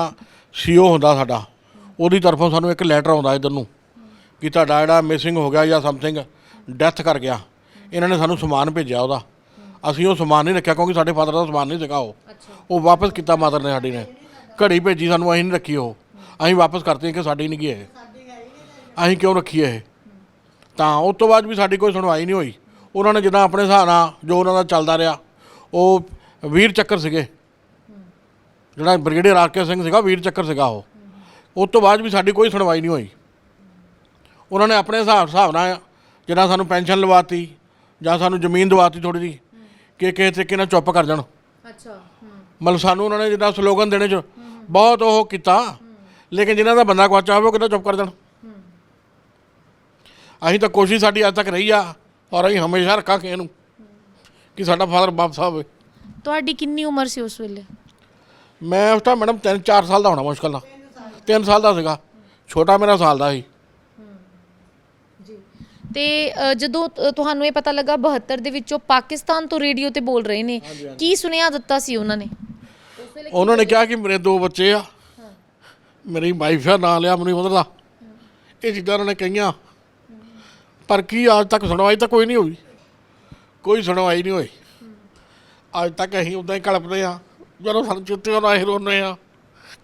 ਸੀਓ ਹੁੰਦਾ ਸਾਡਾ ਉਹਦੀ ਤਰਫੋਂ ਸਾਨੂੰ ਇੱਕ ਲੈਟਰ ਆਉਂਦਾ ਇਧਰ ਨੂੰ ਕਿ ਤੁਹਾਡਾ ਜਿਹੜਾ ਮਿਸਿੰਗ ਹੋ ਗਿਆ ਜਾਂ ਸਮਥਿੰਗ ਡੈਥ ਕਰ ਗਿਆ। ਇਹਨਾਂ ਨੇ ਸਾਨੂੰ ਸਮਾਨ ਭੇਜਿਆ ਉਹਦਾ। ਅਸੀਂ ਉਹ ਸਮਾਨ ਨਹੀਂ ਰੱਖਿਆ ਕਿਉਂਕਿ ਸਾਡੇ ਫਾਦਰ ਦਾ ਸਮਾਨ ਨਹੀਂ ਸੀਗਾ ਉਹ। ਉਹ ਵਾਪਸ ਕੀਤਾ ਮਾਦਰ ਨੇ ਸਾਡੀ ਨੇ। ਘੜੀ ਭੇਜੀ ਸਾਨੂੰ ਅਸੀਂ ਨਹੀਂ ਰੱਖੀ ਉਹ। ਅਸੀਂ ਵਾਪਸ ਕਰਤੇ ਕਿ ਸਾਡੀ ਨਹੀਂ ਗਈ ਇਹ। ਅਸੀਂ ਕਿਉਂ ਰੱਖੀ ਇਹ? ਤਾਂ ਉਸ ਤੋਂ ਬਾਅਦ ਵੀ ਸਾਡੀ ਕੋਈ ਸੁਣਵਾਈ ਨਹੀਂ ਹੋਈ। ਉਹਨਾਂ ਨੇ ਜਿੱਦਾਂ ਆਪਣੇ ਹਿਸਾਬ ਨਾਲ ਜੋ ਉਹਨਾਂ ਦਾ ਚੱਲਦਾ ਰਿਹਾ ਉਹ ਵੀਰ ਚੱਕਰ ਸੀਗੇ। ਜਿਹੜਾ ਬ੍ਰਿਗੇਡੀਅਰ ਆਰਕੇ ਸਿੰਘ ਸੀਗਾ ਵੀਰ ਚੱਕਰ ਸੀਗਾ ਉਹ। ਉਸ ਤੋਂ ਬਾਅਦ ਵੀ ਸਾਡੀ ਕੋਈ ਸੁਣਵਾਈ ਨਹੀਂ ਹੋਈ। ਉਹਨਾਂ ਨੇ ਆਪਣੇ ਹਿਸਾਬ ਹਿਸਾਬ ਨਾਲ ਜਿਹੜਾ ਸਾਨੂੰ ਪੈਨਸ਼ਨ ਲਵਾਤੀ ਜਾਂ ਸਾਨੂੰ ਜ਼ਮੀਨ ਦਵਾਤੀ ਥੋੜੀ ਜੀ ਕਿ ਕਿਸੇ ਤਰੀਕੇ ਨਾਲ ਚੁੱਪ ਕਰ ਜਾਣ। ਅੱਛਾ ਮਤਲਬ ਸਾਨੂੰ ਉਹਨਾਂ ਨੇ ਜਿੱਦਾਂ ਸਲੋਗਨ ਦੇਣੇ ਚ ਬਹੁਤ ਉਹ ਕੀਤਾ। ਲੇਕਿਨ ਜਿਨ੍ਹਾਂ ਦਾ ਬੰਦਾ ਗਵਾਚਾ ਹੋਵੇ ਉਹ ਕਿੱਦਾਂ ਚੁੱਪ ਕਰ ਜਾਣ? ਅਸੀਂ ਤਾਂ ਕੋਸ਼ਿਸ਼ ਸਾਡੀ ਅੱਜ ਤੱਕ ਰਹੀ ਆ ਔਰ ਅਸੀਂ ਹਮੇਸ਼ਾ ਰੱਖਾਂਗੇ ਇਹਨੂੰ ਕਿ ਸਾਡਾ ਫਾਦਰ ਵਾਪਸ ਆਵੇ ਤੁਹਾਡੀ ਕਿੰਨੀ ਉਮਰ ਸੀ ਉਸ ਵੇਲੇ? ਮੈਂ ਉਸ ਟਾਈਮ ਮੈਡਮ 3-4 ਸਾਲ ਦਾ ਹੋਣਾ ਮੁਸ਼ਕਲ ਨਾਲ। 3 ਸਾਲ ਦਾ ਸੀਗਾ। ਛੋਟਾ ਮੇਰਾ ਸਾਲ ਦਾ ਸੀ। ਤੇ ਅ, ਜਦੋਂ ਤ- ਤੁਹਾਨੂੰ ਇਹ ਪਤਾ ਲੱਗਾ 72 ਦੇ ਵਿੱਚੋਂ ਪਾਕਿਸਤਾਨ ਤੋਂ ਰੇਡੀਓ ਤੇ ਬੋਲ ਰਹੇ ਨੇ ਕੀ ਸੁਨੇਹਾ ਦਿੱਤਾ ਸੀ ਉਹਨਾਂ ਨੇ? ਉਹਨਾਂ ਨੇ ਕਿਹਾ ਕਿ ਮੇਰੇ ਦੋ ਬੱਚੇ ਆ। ਮੇਰੀ ਵਾਈਫ ਆ ਨਾਂ ਲਿਆ ਮੈਨੂੰ ਉਹਦਾ ਇਹ ਚੀਜ਼ਾਂ ਉਹਨਾਂ ਨੇ ਕਹੀਆਂ। ਪਰ ਕੀ ਅੱਜ ਤੱਕ ਸੁਣਵਾਈ ਤਾਂ ਕੋਈ ਨਹੀਂ ਹੋਈ। ਕੋਈ ਸੁਣਵਾਈ ਨਹੀਂ ਹੋਈ। ਅੱਜ ਤੱਕ ਅਸੀਂ ਉਦਾਂ ਹੀ ਕਲਪਦੇ ਆ ਜਦੋਂ ਸਾਨੂੰ ਚਿੱਤੇ ਆਉਂਦਾ ਅਸੀਂ ਰੋਂਦੇ ਆ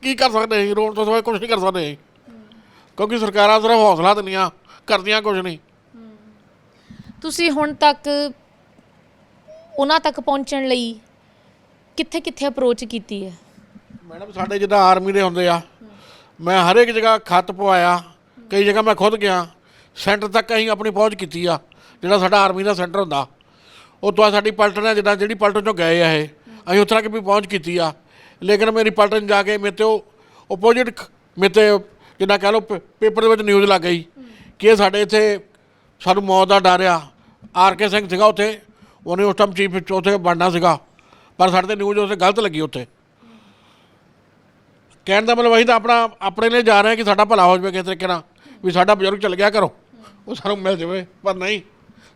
ਕੀ ਕਰ ਸਕਦੇ ਅਸੀਂ? ਰੋਣ ਤੋਂ ਸਿਵਾਏ ਕੁਝ ਨਹੀਂ ਕਰ ਸਕਦੇ ਅਸੀਂ। ਕਿਉਂਕਿ ਸਰਕਾਰਾਂ ਸਿਰਫ ਹੌਸਲਾ ਦਿੰਦੀਆਂ ਕਰਦੀਆਂ ਕੁਝ ਨਹੀਂ। ਤੁਸੀਂ ਹੁਣ ਤੱਕ ਉਹਨਾਂ ਤੱਕ ਪਹੁੰਚਣ ਲਈ ਕਿੱਥੇ ਕਿੱਥੇ ਅਪਰੋਚ ਕੀਤੀ ਹੈ? ਮੈਡਮ, ਸਾਡੇ ਜਿੱਦਾਂ ਆਰਮੀ ਦੇ ਹੁੰਦੇ ਆ, ਮੈਂ ਹਰ ਇੱਕ ਜਗ੍ਹਾ ਖੱਤ ਪਵਾਇਆ, ਕਈ ਜਗ੍ਹਾ ਮੈਂ ਖੁਦ ਗਿਆ ਸੈਂਟਰ ਤੱਕ ਅਸੀਂ ਆਪਣੀ ਪਹੁੰਚ ਕੀਤੀ ਆ, ਜਿਹੜਾ ਸਾਡਾ ਆਰਮੀ ਦਾ ਸੈਂਟਰ ਹੁੰਦਾ। ਉਹ ਤੋਂ ਸਾਡੀ ਪਲਟਨ ਹੈ ਜਿੱਦਾਂ ਜਿਹੜੀ ਪਲਟਨ ਚੋਂ ਗਏ ਆ ਇਹ, ਅਸੀਂ ਉੱਥੇ ਤੱਕ ਵੀ ਪਹੁੰਚ ਕੀਤੀ ਆ। ਲੇਕਿਨ ਮੇਰੀ ਪਲਟਨ ਜਾ ਕੇ ਮੇਰੇ ਤੇ ਉਹ ਆਪੋਜੀਟ ਮੇਰੇ ਤੇ ਜਿੱਦਾਂ ਕਹਿ ਲਓ ਪੇਪਰ ਦੇ ਵਿੱਚ ਨਿਊਜ਼ ਲੱਗ ਗਈ ਕਿ ਸਾਡੇ ਇੱਥੇ ਸਾਨੂੰ ਮੌਤ ਦਾ ਡਰ ਆ। ਆਰ ਕੇ ਸਿੰਘ ਸੀਗਾ ਉੱਥੇ। ਉਹਨੇ ਉਸ ਟਾਈਮ ਚੀਫ ਉੱਥੇ ਬਣਨਾ ਸੀਗਾ। ਪਰ ਸਾਡੇ ਤੇ ਨਿਊਜ਼ ਉੱਥੇ ਗਲਤ ਲੱਗੀ ਉੱਥੇ। ਕਹਿਣ ਦਾ ਮਤਲਬ ਅਸੀਂ ਤਾਂ ਆਪਣਾ, ਆਪਣੇ ਲਈ ਜਾ ਰਹੇ ਕਿ ਸਾਡਾ ਭਲਾ ਹੋ ਜਾਵੇ ਕਿਸੇ ਤਰੀਕੇ ਨਾਲ। ਵੀ ਸਾਡਾ ਬਜ਼ੁਰਗ ਚੱਲ ਗਿਆ ਘਰੋਂ। ਉਹ ਸਾਨੂੰ ਮਿਲ ਜਾਵੇ, ਪਰ ਨਹੀਂ।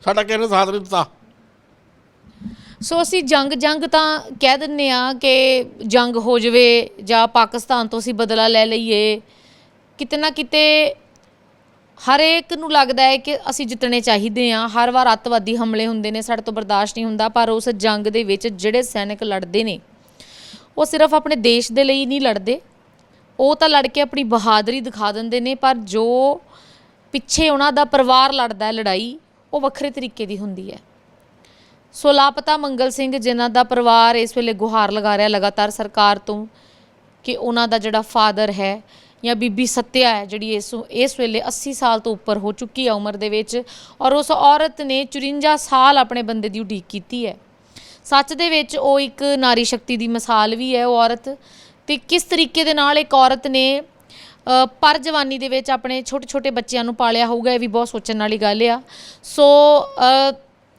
ਸਾਡਾ ਕਿਸੇ ਨੇ ਸਾਥ ਨਹੀਂ ਦਿੱਤਾ। ਸੋ ਅਸੀਂ ਜੰਗ ਜੰਗ ਤਾਂ ਕਹਿ ਦਿੰਨੇ ਆ ਕਿ ਜੰਗ ਹੋ ਜਵੇ ਜਾਂ ਪਾਕਿਸਤਾਨ ਤੋਂ ਅਸੀਂ ਬਦਲਾ ਲੈ ਲਈਏ। ਕਿਤੇ ਨਾ ਕਿਤੇ ਹਰੇਕ ਨੂੰ ਲੱਗਦਾ ਹੈ ਕਿ ਅਸੀਂ ਜਿੱਤਣੇ ਚਾਹੀਦੇ ਆ ਹਰ ਵਾਰ ਅੱਤਵਾਦੀ ਹਮਲੇ ਹੁੰਦੇ ਨੇ, ਸਾਡੇ ਤੋਂ ਬਰਦਾਸ਼ਤ ਨਹੀਂ ਹੁੰਦਾ, ਪਰ ਉਸ ਜੰਗ ਦੇ ਵਿੱਚ ਜਿਹੜੇ ਸੈਨਿਕ ਲੜਦੇ ਨੇ, ਉਹ ਸਿਰਫ ਆਪਣੇ ਦੇਸ਼ ਦੇ ਲਈ ਨਹੀਂ ਲੜਦੇ। ਉਹ ਤਾਂ ਲੜ ਕੇ ਆਪਣੀ ਬਹਾਦਰੀ ਦਿਖਾ ਦਿੰਦੇ ਨੇ, ਪਰ ਜੋ ਪਿੱਛੇ ਉਹਨਾਂ ਦਾ ਪਰਿਵਾਰ ਲੜਦਾ ਹੈ, ਲੜਾਈ, ਉਹ ਵੱਖਰੇ ਤਰੀਕੇ ਦੀ ਹੁੰਦੀ ਹੈ। ਸੋ ਲਾਪਤਾ ਮੰਗਲ ਸਿੰਘ, ਜਿਨ੍ਹਾਂ ਦਾ ਪਰਿਵਾਰ ਇਸ ਵੇਲੇ ਗੁਹਾਰ ਲਗਾ ਰਿਹਾ, ਲਗਾਤਾਰ ਸਰਕਾਰ ਤੋਂ ਕਿ ਉਹਨਾਂ ਦਾ ਜਿਹੜਾ ਫਾਦਰ ਹੈ ਜਾਂ ਬੀਬੀ ਸੱਤਿਆ ਹੈ, ਜਿਹੜੀ ਇਸ ਇਸ ਵੇਲੇ 80 ਸਾਲ ਤੋਂ ਉੱਪਰ ਹੋ ਚੁੱਕੀ ਹੈ ਉਮਰ ਦੇ ਵਿੱਚ ਔਰ ਉਸ ਔਰਤ ਨੇ 54 ਸਾਲ ਆਪਣੇ ਬੰਦੇ ਦੀ ਉਡੀਕ ਕੀਤੀ ਹੈ। ਸੱਚ ਦੇ ਵਿੱਚ ਉਹ ਇੱਕ ਨਾਰੀ ਸ਼ਕਤੀ ਦੀ ਮਿਸਾਲ ਵੀ ਹੈ ਉਹ ਔਰਤ ਤੇ ਕਿਸ ਤਰੀਕੇ ਦੇ ਨਾਲ ਇੱਕ ਔਰਤ ਨੇ ਪਰ ਜਵਾਨੀ ਦੇ ਵਿੱਚ ਆਪਣੇ ਛੋਟੇ ਛੋਟੇ ਬੱਚਿਆਂ ਨੂੰ ਪਾਲਿਆ ਹੋਊਗਾ, ਇਹ ਵੀ ਬਹੁਤ ਸੋਚਣ ਵਾਲੀ ਗੱਲ ਆ। ਸੋ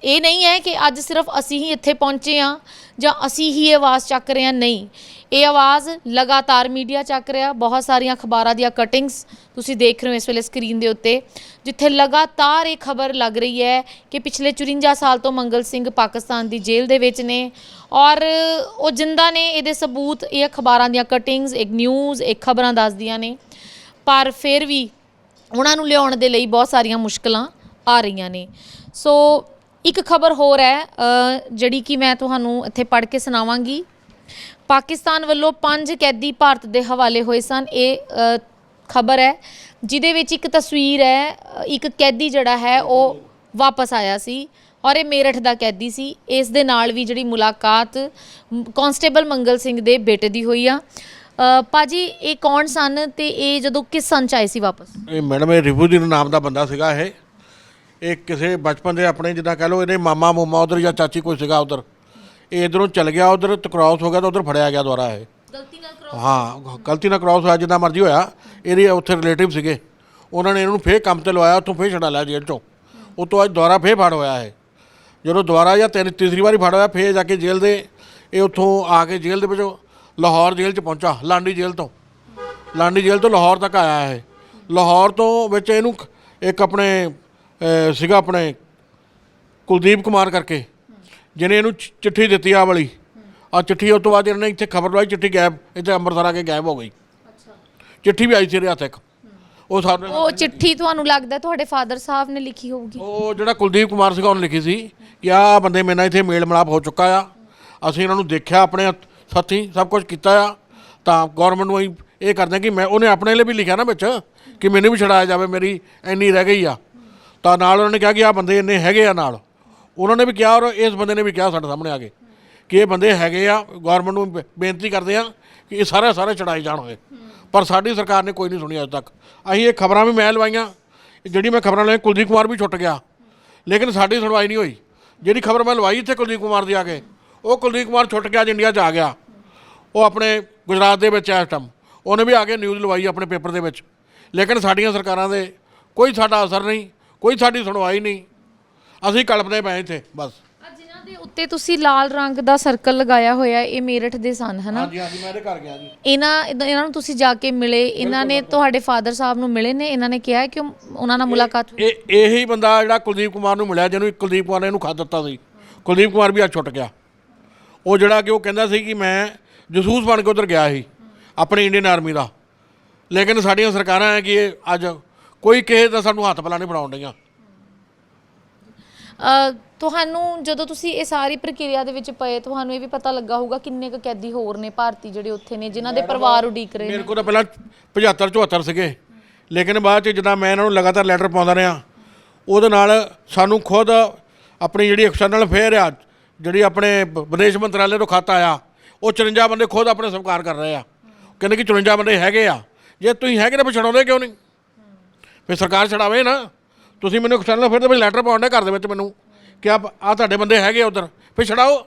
ਇਹ ਨਹੀਂ ਹੈ ਕਿ ਅੱਜ ਸਿਰਫ ਅਸੀਂ ਹੀ ਇੱਥੇ ਪਹੁੰਚੇ ਆ ਜਾਂ ਅਸੀਂ ਹੀ ਇਹ ਆਵਾਜ਼ ਚੱਕ ਰਹੇ ਹਾਂ, ਨਹੀਂ। ਇਹ ਆਵਾਜ਼ ਲਗਾਤਾਰ ਮੀਡੀਆ ਚੱਕ ਰਿਹਾ, ਬਹੁਤ ਸਾਰੀਆਂ ਅਖਬਾਰਾਂ ਦੀਆਂ ਕਟਿੰਗਸ ਤੁਸੀਂ ਦੇਖ ਰਹੇ ਹੋ ਇਸ ਵੇਲੇ ਸਕਰੀਨ ਦੇ ਉੱਤੇ, ਜਿੱਥੇ ਲਗਾਤਾਰ ਇਹ ਖਬਰ ਲੱਗ ਰਹੀ ਹੈ ਕਿ ਪਿਛਲੇ 54 ਸਾਲ ਤੋਂ ਮੰਗਲ ਸਿੰਘ ਪਾਕਿਸਤਾਨ ਦੀ ਜੇਲ੍ਹ ਦੇ ਵਿੱਚ ਨੇ ਔਰ ਉਹ ਜਿੰਦਾ ਨੇ, ਇਹਦੇ ਸਬੂਤ, ਇਹ ਅਖਬਾਰਾਂ ਦੀਆਂ ਕਟਿੰਗਸ ਇੱਕ ਨਿਊਜ਼ ਇੱਕ ਖਬਰਾਂ ਦੱਸਦੀਆਂ ਨੇ। ਪਰ ਫਿਰ ਵੀ ਉਹਨਾਂ ਨੂੰ ਲਿਆਉਣ ਦੇ ਲਈ ਬਹੁਤ ਸਾਰੀਆਂ ਮੁਸ਼ਕਲਾਂ ਆ ਰਹੀਆਂ ਨੇ। ਸੋ ਇੱਕ ਖਬਰ ਹੋਰ ਹੈ ਜਿਹੜੀ ਕਿ ਮੈਂ ਤੁਹਾਨੂੰ ਇੱਥੇ ਪੜ੍ਹ ਕੇ ਸੁਣਾਵਾਂਗੀ। ਪਾਕਿਸਤਾਨ ਵੱਲੋਂ ਪੰਜ ਕੈਦੀ ਭਾਰਤ ਦੇ ਹਵਾਲੇ ਹੋਏ ਸਨ। ਇਹ ਖਬਰ ਹੈ ਜਿਹਦੇ ਵਿੱਚ ਇੱਕ ਤਸਵੀਰ ਹੈ ਇੱਕ ਕੈਦੀ ਜਿਹੜਾ ਹੈ ਉਹ ਵਾਪਸ ਆਇਆ ਸੀ ਔਰ ਇਹ ਮੇਰਠ ਦਾ ਕੈਦੀ ਸੀ। ਇਸ ਦੇ ਨਾਲ ਵੀ ਜਿਹੜੀ ਮੁਲਾਕਾਤ ਕਾਂਸਟੇਬਲ ਮੰਗਲ ਸਿੰਘ ਦੇ ਬੇਟੇ ਦੀ ਹੋਈ ਆ। ਅ, ਪਾਜੀ ਇਹ ਕੌਣ ਸਨ ਤੇ ਇਹ ਜਦੋਂ ਕਿਸ ਸਨ ਚ ਆਏ ਸੀ ਵਾਪਸ? ਇਹ ਮੈਡਮ ਇਹ ਰਿਪੂਦੀਨ ਨਾਮ ਦਾ ਬੰਦਾ ਸੀਗਾ ਇਹ। ਇਹ ਕਿਸੇ ਬਚਪਨ ਦੇ ਆਪਣੇ ਜਿੱਦਾਂ ਕਹਿ ਲਓ ਇਹਦੇ ਮਾਮਾ ਮੋਮਾ ਉਧਰ ਜਾਂ ਚਾਚੀ ਕੋਈ ਸੀਗਾ ਉਧਰ। ਇਹ ਇਧਰੋਂ ਚਲ ਗਿਆ ਉਧਰ ਕ੍ਰਾਸ ਹੋ ਗਿਆ ਤਾਂ ਉਧਰ ਫੜਿਆ ਗਿਆ ਦੁਬਾਰਾ ਇਹ। ਗਲਤੀ ਨਾਲ ਹਾਂ ਗਲਤੀ ਨਾਲ ਕ੍ਰਾਸ ਹੋਇਆ ਜਿੱਦਾਂ ਮਰਜ਼ੀ ਹੋਇਆ। ਇਹਦੇ ਉੱਥੇ ਰਿਲੇਟਿਵ ਸੀਗੇ। ਉਹਨਾਂ ਨੇ ਇਹਨੂੰ ਫੇਰ ਕੰਮ ਤੇ ਲਵਾਇਆ ਉੱਥੋਂ ਫੇਰ ਛਡਾ ਲਿਆ ਜੇਲ੍ਹ ਚੋਂ। ਉਹ ਤੋਂ ਅੱਜ ਦੁਬਾਰਾ ਫੇਰ ਫੜ ਹੋਇਆ ਇਹ। ਜਦੋਂ ਦੁਬਾਰਾ ਜਾਂ ਤਿੰਨ ਤੀਸਰੀ ਵਾਰੀ ਫੜ ਹੋਇਆ ਫੇਰ ਜਾ ਕੇ ਜੇਲ੍ਹ ਦੇ ਇਹ ਉੱਥੋਂ ਆ ਕੇ ਜੇਲ੍ਹ ਦੇ ਵਿੱਚੋਂ ਲਾਹੌਰ ਜੇਲ੍ਹ 'ਚ ਪਹੁੰਚਾ ਲਾਂਡੀ ਜੇਲ੍ਹ ਤੋਂ। ਲਾਂਡੀ ਜੇਲ੍ਹ ਤੋਂ ਲਾਹੌਰ ਤੱਕ ਆਇਆ ਇਹ। ਲਾਹੌਰ ਤੋਂ ਵਿੱਚ ਇਹਨੂੰ ਇੱਕ ਆਪਣੇ ਸੀਗਾ ਆਪਣੇ ਕੁਲਦੀਪ ਕੁਮਾਰ ਕਰਕੇ। ਜਿਹਨੇ ਇਹਨੂੰ ਚਿ- ਚਿੱਠੀ ਦਿੱਤੀ ਆ ਵਾਲੀ। ਆ ਚਿੱਠੀ ਉਸ ਤੋਂ ਬਾਅਦ ਇਹਨੇ ਇੱਥੇ ਖਬਰ ਲਵਾਈ ਚਿੱਠੀ ਗਾਇਬ ਇੱਥੇ ਅੰਮ੍ਰਿਤਸਰ ਆ ਕੇ ਗਾਇਬ ਹੋ ਗਈ। ਚਿੱਠੀ ਵੀ ਆਈ ਸੀ ਇਹਦੇ ਹੱਥ ਇੱਕ। ਉਹ ਸਾਡੇ ਉਹ ਚਿੱਠੀ ਤੁਹਾਨੂੰ ਲੱਗਦਾ ਤੁਹਾਡੇ ਫਾਦਰ ਸਾਹਿਬ ਨੇ ਲਿਖੀ ਹੋਊਗੀ? ਉਹ ਜਿਹੜਾ ਕੁਲਦੀਪ ਕੁਮਾਰ ਸੀਗਾ ਉਹਨੇ ਲਿਖੀ ਸੀ ਕਿ ਆਹ ਬੰਦੇ ਮੇਰੇ ਨਾਲ ਇੱਥੇ ਮੇਲ ਮਿਲਾਪ ਹੋ ਚੁੱਕਾ ਆ। ਅਸੀਂ ਇਹਨਾਂ ਨੂੰ ਦੇਖਿਆ ਆਪਣੇ ਹੱਥ- ਸਾਥੀ ਸਭ ਕੁਝ ਕੀਤਾ ਆ। ਤਾਂ ਗਵਰਨਮੈਂਟ ਨੂੰ ਅਸੀਂ ਇਹ ਕਰਦੇ ਹਾਂ ਕਿ ਮੈਂ ਉਹਨੇ ਆਪਣੇ ਲਈ ਵੀ ਲਿਖਿਆ ਨਾ ਵਿੱਚ ਕਿ ਮੈਨੂੰ ਵੀ ਛਡਾਇਆ ਜਾਵੇ ਮੇਰੀ ਇੰਨੀ ਰਹਿ ਗਈ ਆ। ਤਾਂ ਨਾਲ ਉਹਨਾਂ ਨੇ ਕਿਹਾ ਕਿ ਆਹ ਬੰਦੇ ਇੰਨੇ ਹੈਗੇ ਆ ਨਾਲ। ਉਹਨਾਂ ਨੇ ਵੀ ਕਿਹਾ ਔਰ ਇਸ ਬੰਦੇ ਨੇ ਵੀ ਕਿਹਾ ਸਾਡੇ ਸਾਹਮਣੇ ਆ ਕੇ ਕਿ ਇਹ ਬੰਦੇ ਹੈਗੇ ਆ ਗਵਰਨਮੈਂਟ ਨੂੰ ਬੇ- ਬੇਨਤੀ ਕਰਦੇ ਆ ਕਿ ਇਹ ਸਾਰੇ ਸਾਰੇ ਛਡਾਏ ਜਾਣ ਹੋਏ। ਪਰ ਸਾਡੀ ਸਰਕਾਰ ਨੇ ਕੋਈ ਨਹੀਂ ਸੁਣੀ ਅੱਜ ਤੱਕ। ਅਸੀਂ ਇਹ ਖਬਰਾਂ ਵੀ ਮੈਂ ਲਵਾਈਆਂ। ਜਿਹੜੀ ਮੈਂ ਖਬਰਾਂ ਲਵਾਈ ਕੁਲਦੀਪ ਕੁਮਾਰ ਵੀ ਛੁੱਟ ਗਿਆ। ਲੇਕਿਨ ਸਾਡੀ ਸੁਣਵਾਈ ਨਹੀਂ ਹੋਈ। ਜਿਹੜੀ ਖਬਰ ਮੈਂ ਲਵਾਈ ਇੱਥੇ ਕੁਲਦੀਪ ਕੁਮਾਰ ਦੀ ਆ ਕੇ, ਉਹ ਕੁਲਦੀਪ ਕੁਮਾਰ ਛੁੱਟ ਕੇ ਅੱਜ ਇੰਡੀਆ 'ਚ ਆ ਗਿਆ। ਉਹ ਆਪਣੇ ਗੁਜਰਾਤ ਦੇ ਵਿੱਚ ਹੈ ਇਸ ਟਾਈਮ ਉਹਨੇ ਵੀ ਆ ਕੇ ਨਿਊਜ਼ ਲਵਾਈ ਆਪਣੇ ਪੇਪਰ ਦੇ ਵਿੱਚ। ਲੇਕਿਨ ਸਾਡੀਆਂ ਸਰਕਾਰਾਂ ਦੇ ਕੋਈ ਸਾਡਾ ਅਸਰ ਨਹੀਂ, ਕੋਈ ਸਾਡੀ ਸੁਣਵਾਈ ਨਹੀਂ। ਅਸੀਂ ਕਲਪਦੇ ਪਏ ਇੱਥੇ ਬਸ। ਜਿਨ੍ਹਾਂ ਦੇ ਉੱਤੇ ਤੁਸੀਂ ਲਾਲ ਰੰਗ ਦਾ ਸਰਕਲ ਲਗਾਇਆ ਹੋਇਆ ਇਹ ਮੇਰਠ ਦੇ ਸਨ ਹਨਾ? ਹਾਂਜੀ ਹਾਂਜੀ ਮੈਂ ਇਹਦੇ ਘਰ ਗਿਆ ਜੀ। ਇਹਨਾਂ ਇਹਨਾਂ ਨੂੰ ਤੁਸੀਂ ਜਾ ਕੇ ਮਿਲੇ ਇਹਨਾਂ ਨੇ ਤੁਹਾਡੇ ਫਾਦਰ ਸਾਹਿਬ ਨੂੰ ਮਿਲੇ ਨੇ ਇਹਨਾਂ ਨੇ ਕਿਹਾ ਕਿ ਉਹ- ਉਹਨਾਂ ਨਾਲ ਮੁਲਾਕਾਤ ਹੋਈ। ਇਹ ਇਹੀ ਬੰਦਾ ਜਿਹੜਾ ਕੁਲਦੀਪ ਕੁਮਾਰ ਨੂੰ ਮਿਲਿਆ ਜਿਹਨੂੰ ਕੁਲਦੀਪ ਕੁਮਾਰ ਨੇ ਇਹਨੂੰ ਖਾ ਦਿੱਤਾ ਸੀ। ਕੁਲਦੀਪ ਕੁਮਾਰ ਵੀ ਅੱਜ ਛੁੱਟ ਗਿਆ। ਉਹ ਜਿਹੜਾ ਕਿ ਉਹ ਕਹਿੰਦਾ ਸੀ ਕਿ ਮੈਂ ਜਸੂਸ ਬਣ ਕੇ ਉਧਰ ਗਿਆ ਸੀ ਆਪਣੀ ਇੰਡੀਅਨ ਆਰਮੀ ਦਾ। ਲੇਕਿਨ ਸਾਡੀਆਂ ਸਰਕਾਰਾਂ ਹੈ ਕਿ ਇਹ ਅੱਜ ਕੋਈ ਕਿਸੇ ਦਾ ਸਾਨੂੰ ਹੱਥ ਪਲਾ ਨਹੀਂ ਫੜਾਉਣ ਡਈਆਂ। ਤੁਹਾਨੂੰ ਜਦੋਂ ਤੁਸੀਂ ਇਹ ਸਾਰੀ ਪ੍ਰਕਿਰਿਆ ਦੇ ਵਿੱਚ ਪਏ ਤੁਹਾਨੂੰ ਇਹ ਵੀ ਪਤਾ ਲੱਗਾ ਹੋਊਗਾ ਕਿੰਨੇ ਕੁ ਕੈਦੀ ਹੋਰ ਨੇ ਭਾਰਤੀ ਜਿਹੜੇ ਉੱਥੇ ਨੇ ਜਿਨ੍ਹਾਂ ਦੇ ਪਰਿਵਾਰ ਉਡੀਕ ਰਹੇ ਮੇਰੇ ਨੇ? ਕੋਲ ਤਾਂ ਪਹਿਲਾਂ 75 74 ਸੀਗੇ। ਲੇਕਿਨ ਬਾਅਦ ਚ ਜਦੋਂ ਮੈਂ ਇਹਨਾਂ ਨੂੰ ਲਗਾਤਾਰ ਲੈਟਰ ਪਾਉਂਦਾ ਰਿਹਾ ਉਹਦੇ ਨਾਲ ਸਾਨੂੰ ਖੁਦ ਆਪਣੀ ਜਿਹੜੀ ਐਕਸਟਰਨਲ ਅਫੇਅਰ ਆ ਜਿਹੜੀ ਆਪਣੇ ਵਿਦੇਸ਼ ਮੰਤਰਾਲੇ ਤੋਂ ਖਾਤਾ ਆਇਆ ਉਹ 54 ਬੰਦੇ ਖੁਦ ਆਪਣੇ ਸਵੀਕਾਰ ਕਰ ਰਹੇ ਆ। ਕਹਿੰਦੇ ਕਿ 54 ਬੰਦੇ ਹੈਗੇ ਆ। ਜੇ ਤੁਸੀਂ ਹੈਗੇ ਤਾਂ ਫਿਰ ਛਡਾਉਂਦੇ ਕਿਉਂ ਨਹੀਂ? ਫਿਰ ਸਰਕਾਰ ਛਡਾਵੇ ਨਾ। ਤੁਸੀਂ ਮੈਨੂੰ ਐਕਸਟਰਨਲ ਅਫੇਅਰ ਦੇ ਵਿੱਚ ਲੈਟਰ ਪਾਉਂਦੇ ਘਰ ਦੇ ਵਿੱਚ ਮੈਨੂੰ ਕਿ ਆ ਆ ਤੁਹਾਡੇ ਬੰਦੇ ਹੈਗੇ ਉਧਰ। ਫਿਰ ਛਡਾਓ।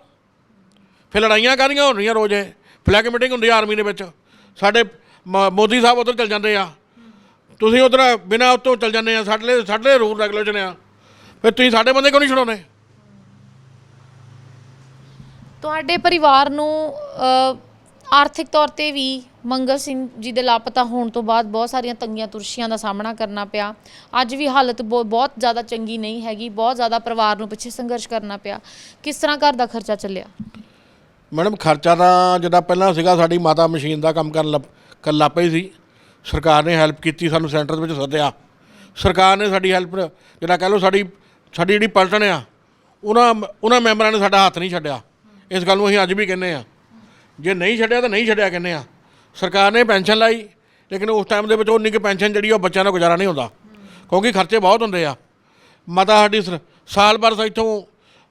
ਫਿਰ ਲੜਾਈਆਂ ਕਾਹਦੀਆਂ ਹੋ ਰਹੀਆਂ ਰੋਜ਼ ਇਹ? ਫਲੈਗ ਮੀਟਿੰਗ ਹੁੰਦੀ ਆ ਆਰਮੀ ਦੇ ਵਿੱਚ। ਸਾਡੇ ਮ- ਮੋਦੀ ਸਾਹਿਬ ਉਧਰ ਚਲ ਜਾਂਦੇ ਆ। ਤੁਸੀਂ ਉਧਰ ਬਿਨਾਂ ਉਤੋਂ ਚਲ ਜਾਂਦੇ ਆ। ਸਾਡੇ ਲਈ ਸਾਡੇ ਲਈ ਰੂਲ ਰੈਗੂਲੇਸ਼ਨ ਆ। ਫਿਰ ਤੁਸੀਂ ਸਾਡੇ ਬੰਦੇ ਕਿਉਂ ਨਹੀਂ ਛਡਾਉਂਦੇ? ਤੁਹਾਡੇ ਪਰਿਵਾਰ ਨੂੰ ਆਰਥਿਕ ਤੌਰ ਤੇ ਵੀ ਮੰਗਲ ਸਿੰਘ ਜੀ ਦੇ ਲਾਪਤਾ ਹੋਣ ਤੋਂ ਬਾਅਦ ਬਹੁਤ ਸਾਰੀਆਂ ਤੰਗੀਆਂ ਤੁਰਸ਼ੀਆਂ ਦਾ ਸਾਹਮਣਾ ਕਰਨਾ ਪਿਆ। ਅੱਜ ਵੀ ਹਾਲਤ ਬਹੁ- ਬਹੁਤ ਜ਼ਿਆਦਾ ਚੰਗੀ ਨਹੀਂ ਹੈਗੀ, ਬਹੁਤ ਜ਼ਿਆਦਾ ਪਰਿਵਾਰ ਨੂੰ ਪਿੱਛੇ ਸੰਘਰਸ਼ ਕਰਨਾ ਪਿਆ। ਕਿਸ ਤਰ੍ਹਾਂ ਘਰ ਦਾ ਖਰਚਾ ਚੱਲਿਆ? ਮੈਡਮ, ਖਰਚਾ ਤਾਂ ਜਿਹੜਾ ਪਹਿਲਾਂ ਸੀਗਾ, ਸਾਡੀ ਮਾਤਾ ਮਸ਼ੀਨ ਦਾ ਕੰਮ ਕਰਨ ਲੱਗ ਕਰਨ ਲੱਗ ਪਈ ਸੀ। ਸਰਕਾਰ ਨੇ ਹੈਲਪ ਕੀਤੀ, ਸਾਨੂੰ ਸੈਂਟਰ ਦੇ ਵਿੱਚ ਸੱਦਿਆ। ਸਰਕਾਰ ਨੇ ਸਾਡੀ ਹੈਲਪ ਜਿਹੜਾ ਕਹਿ ਲਓ ਸਾਡੀ ਸਾਡੀ ਜਿਹੜੀ ਪਲਟਣ ਆ, ਉਹਨਾਂ ਉਹਨਾਂ ਮੈਂਬਰਾਂ ਨੇ ਸਾਡਾ ਹੱਥ ਨਹੀਂ ਛੱਡਿਆ। ਇਸ ਗੱਲ ਨੂੰ ਅਸੀਂ ਅੱਜ ਵੀ ਕਹਿੰਦੇ ਆ। ਜੇ ਨਹੀਂ ਛੱਡਿਆ ਤਾਂ ਨਹੀਂ ਛੱਡਿਆ ਕਹਿੰਦੇ ਆ। ਸਰਕਾਰ ਨੇ ਪੈਨਸ਼ਨ ਲਾਈ, ਲੇਕਿਨ ਉਸ ਟਾਈਮ ਦੇ ਵਿੱਚ ਉਨੀ ਕੁ ਪੈਨਸ਼ਨ ਜਿਹੜੀ ਉਹ ਬੱਚਿਆਂ ਦਾ ਗੁਜ਼ਾਰਾ ਨਹੀਂ ਹੁੰਦਾ। ਕਿਉਂਕਿ ਖਰਚੇ ਬਹੁਤ ਹੁੰਦੇ ਆ। ਮਾਤਾ ਸਾਡੀ ਸ- ਸਾਲ ਭਰ ਇੱਥੋਂ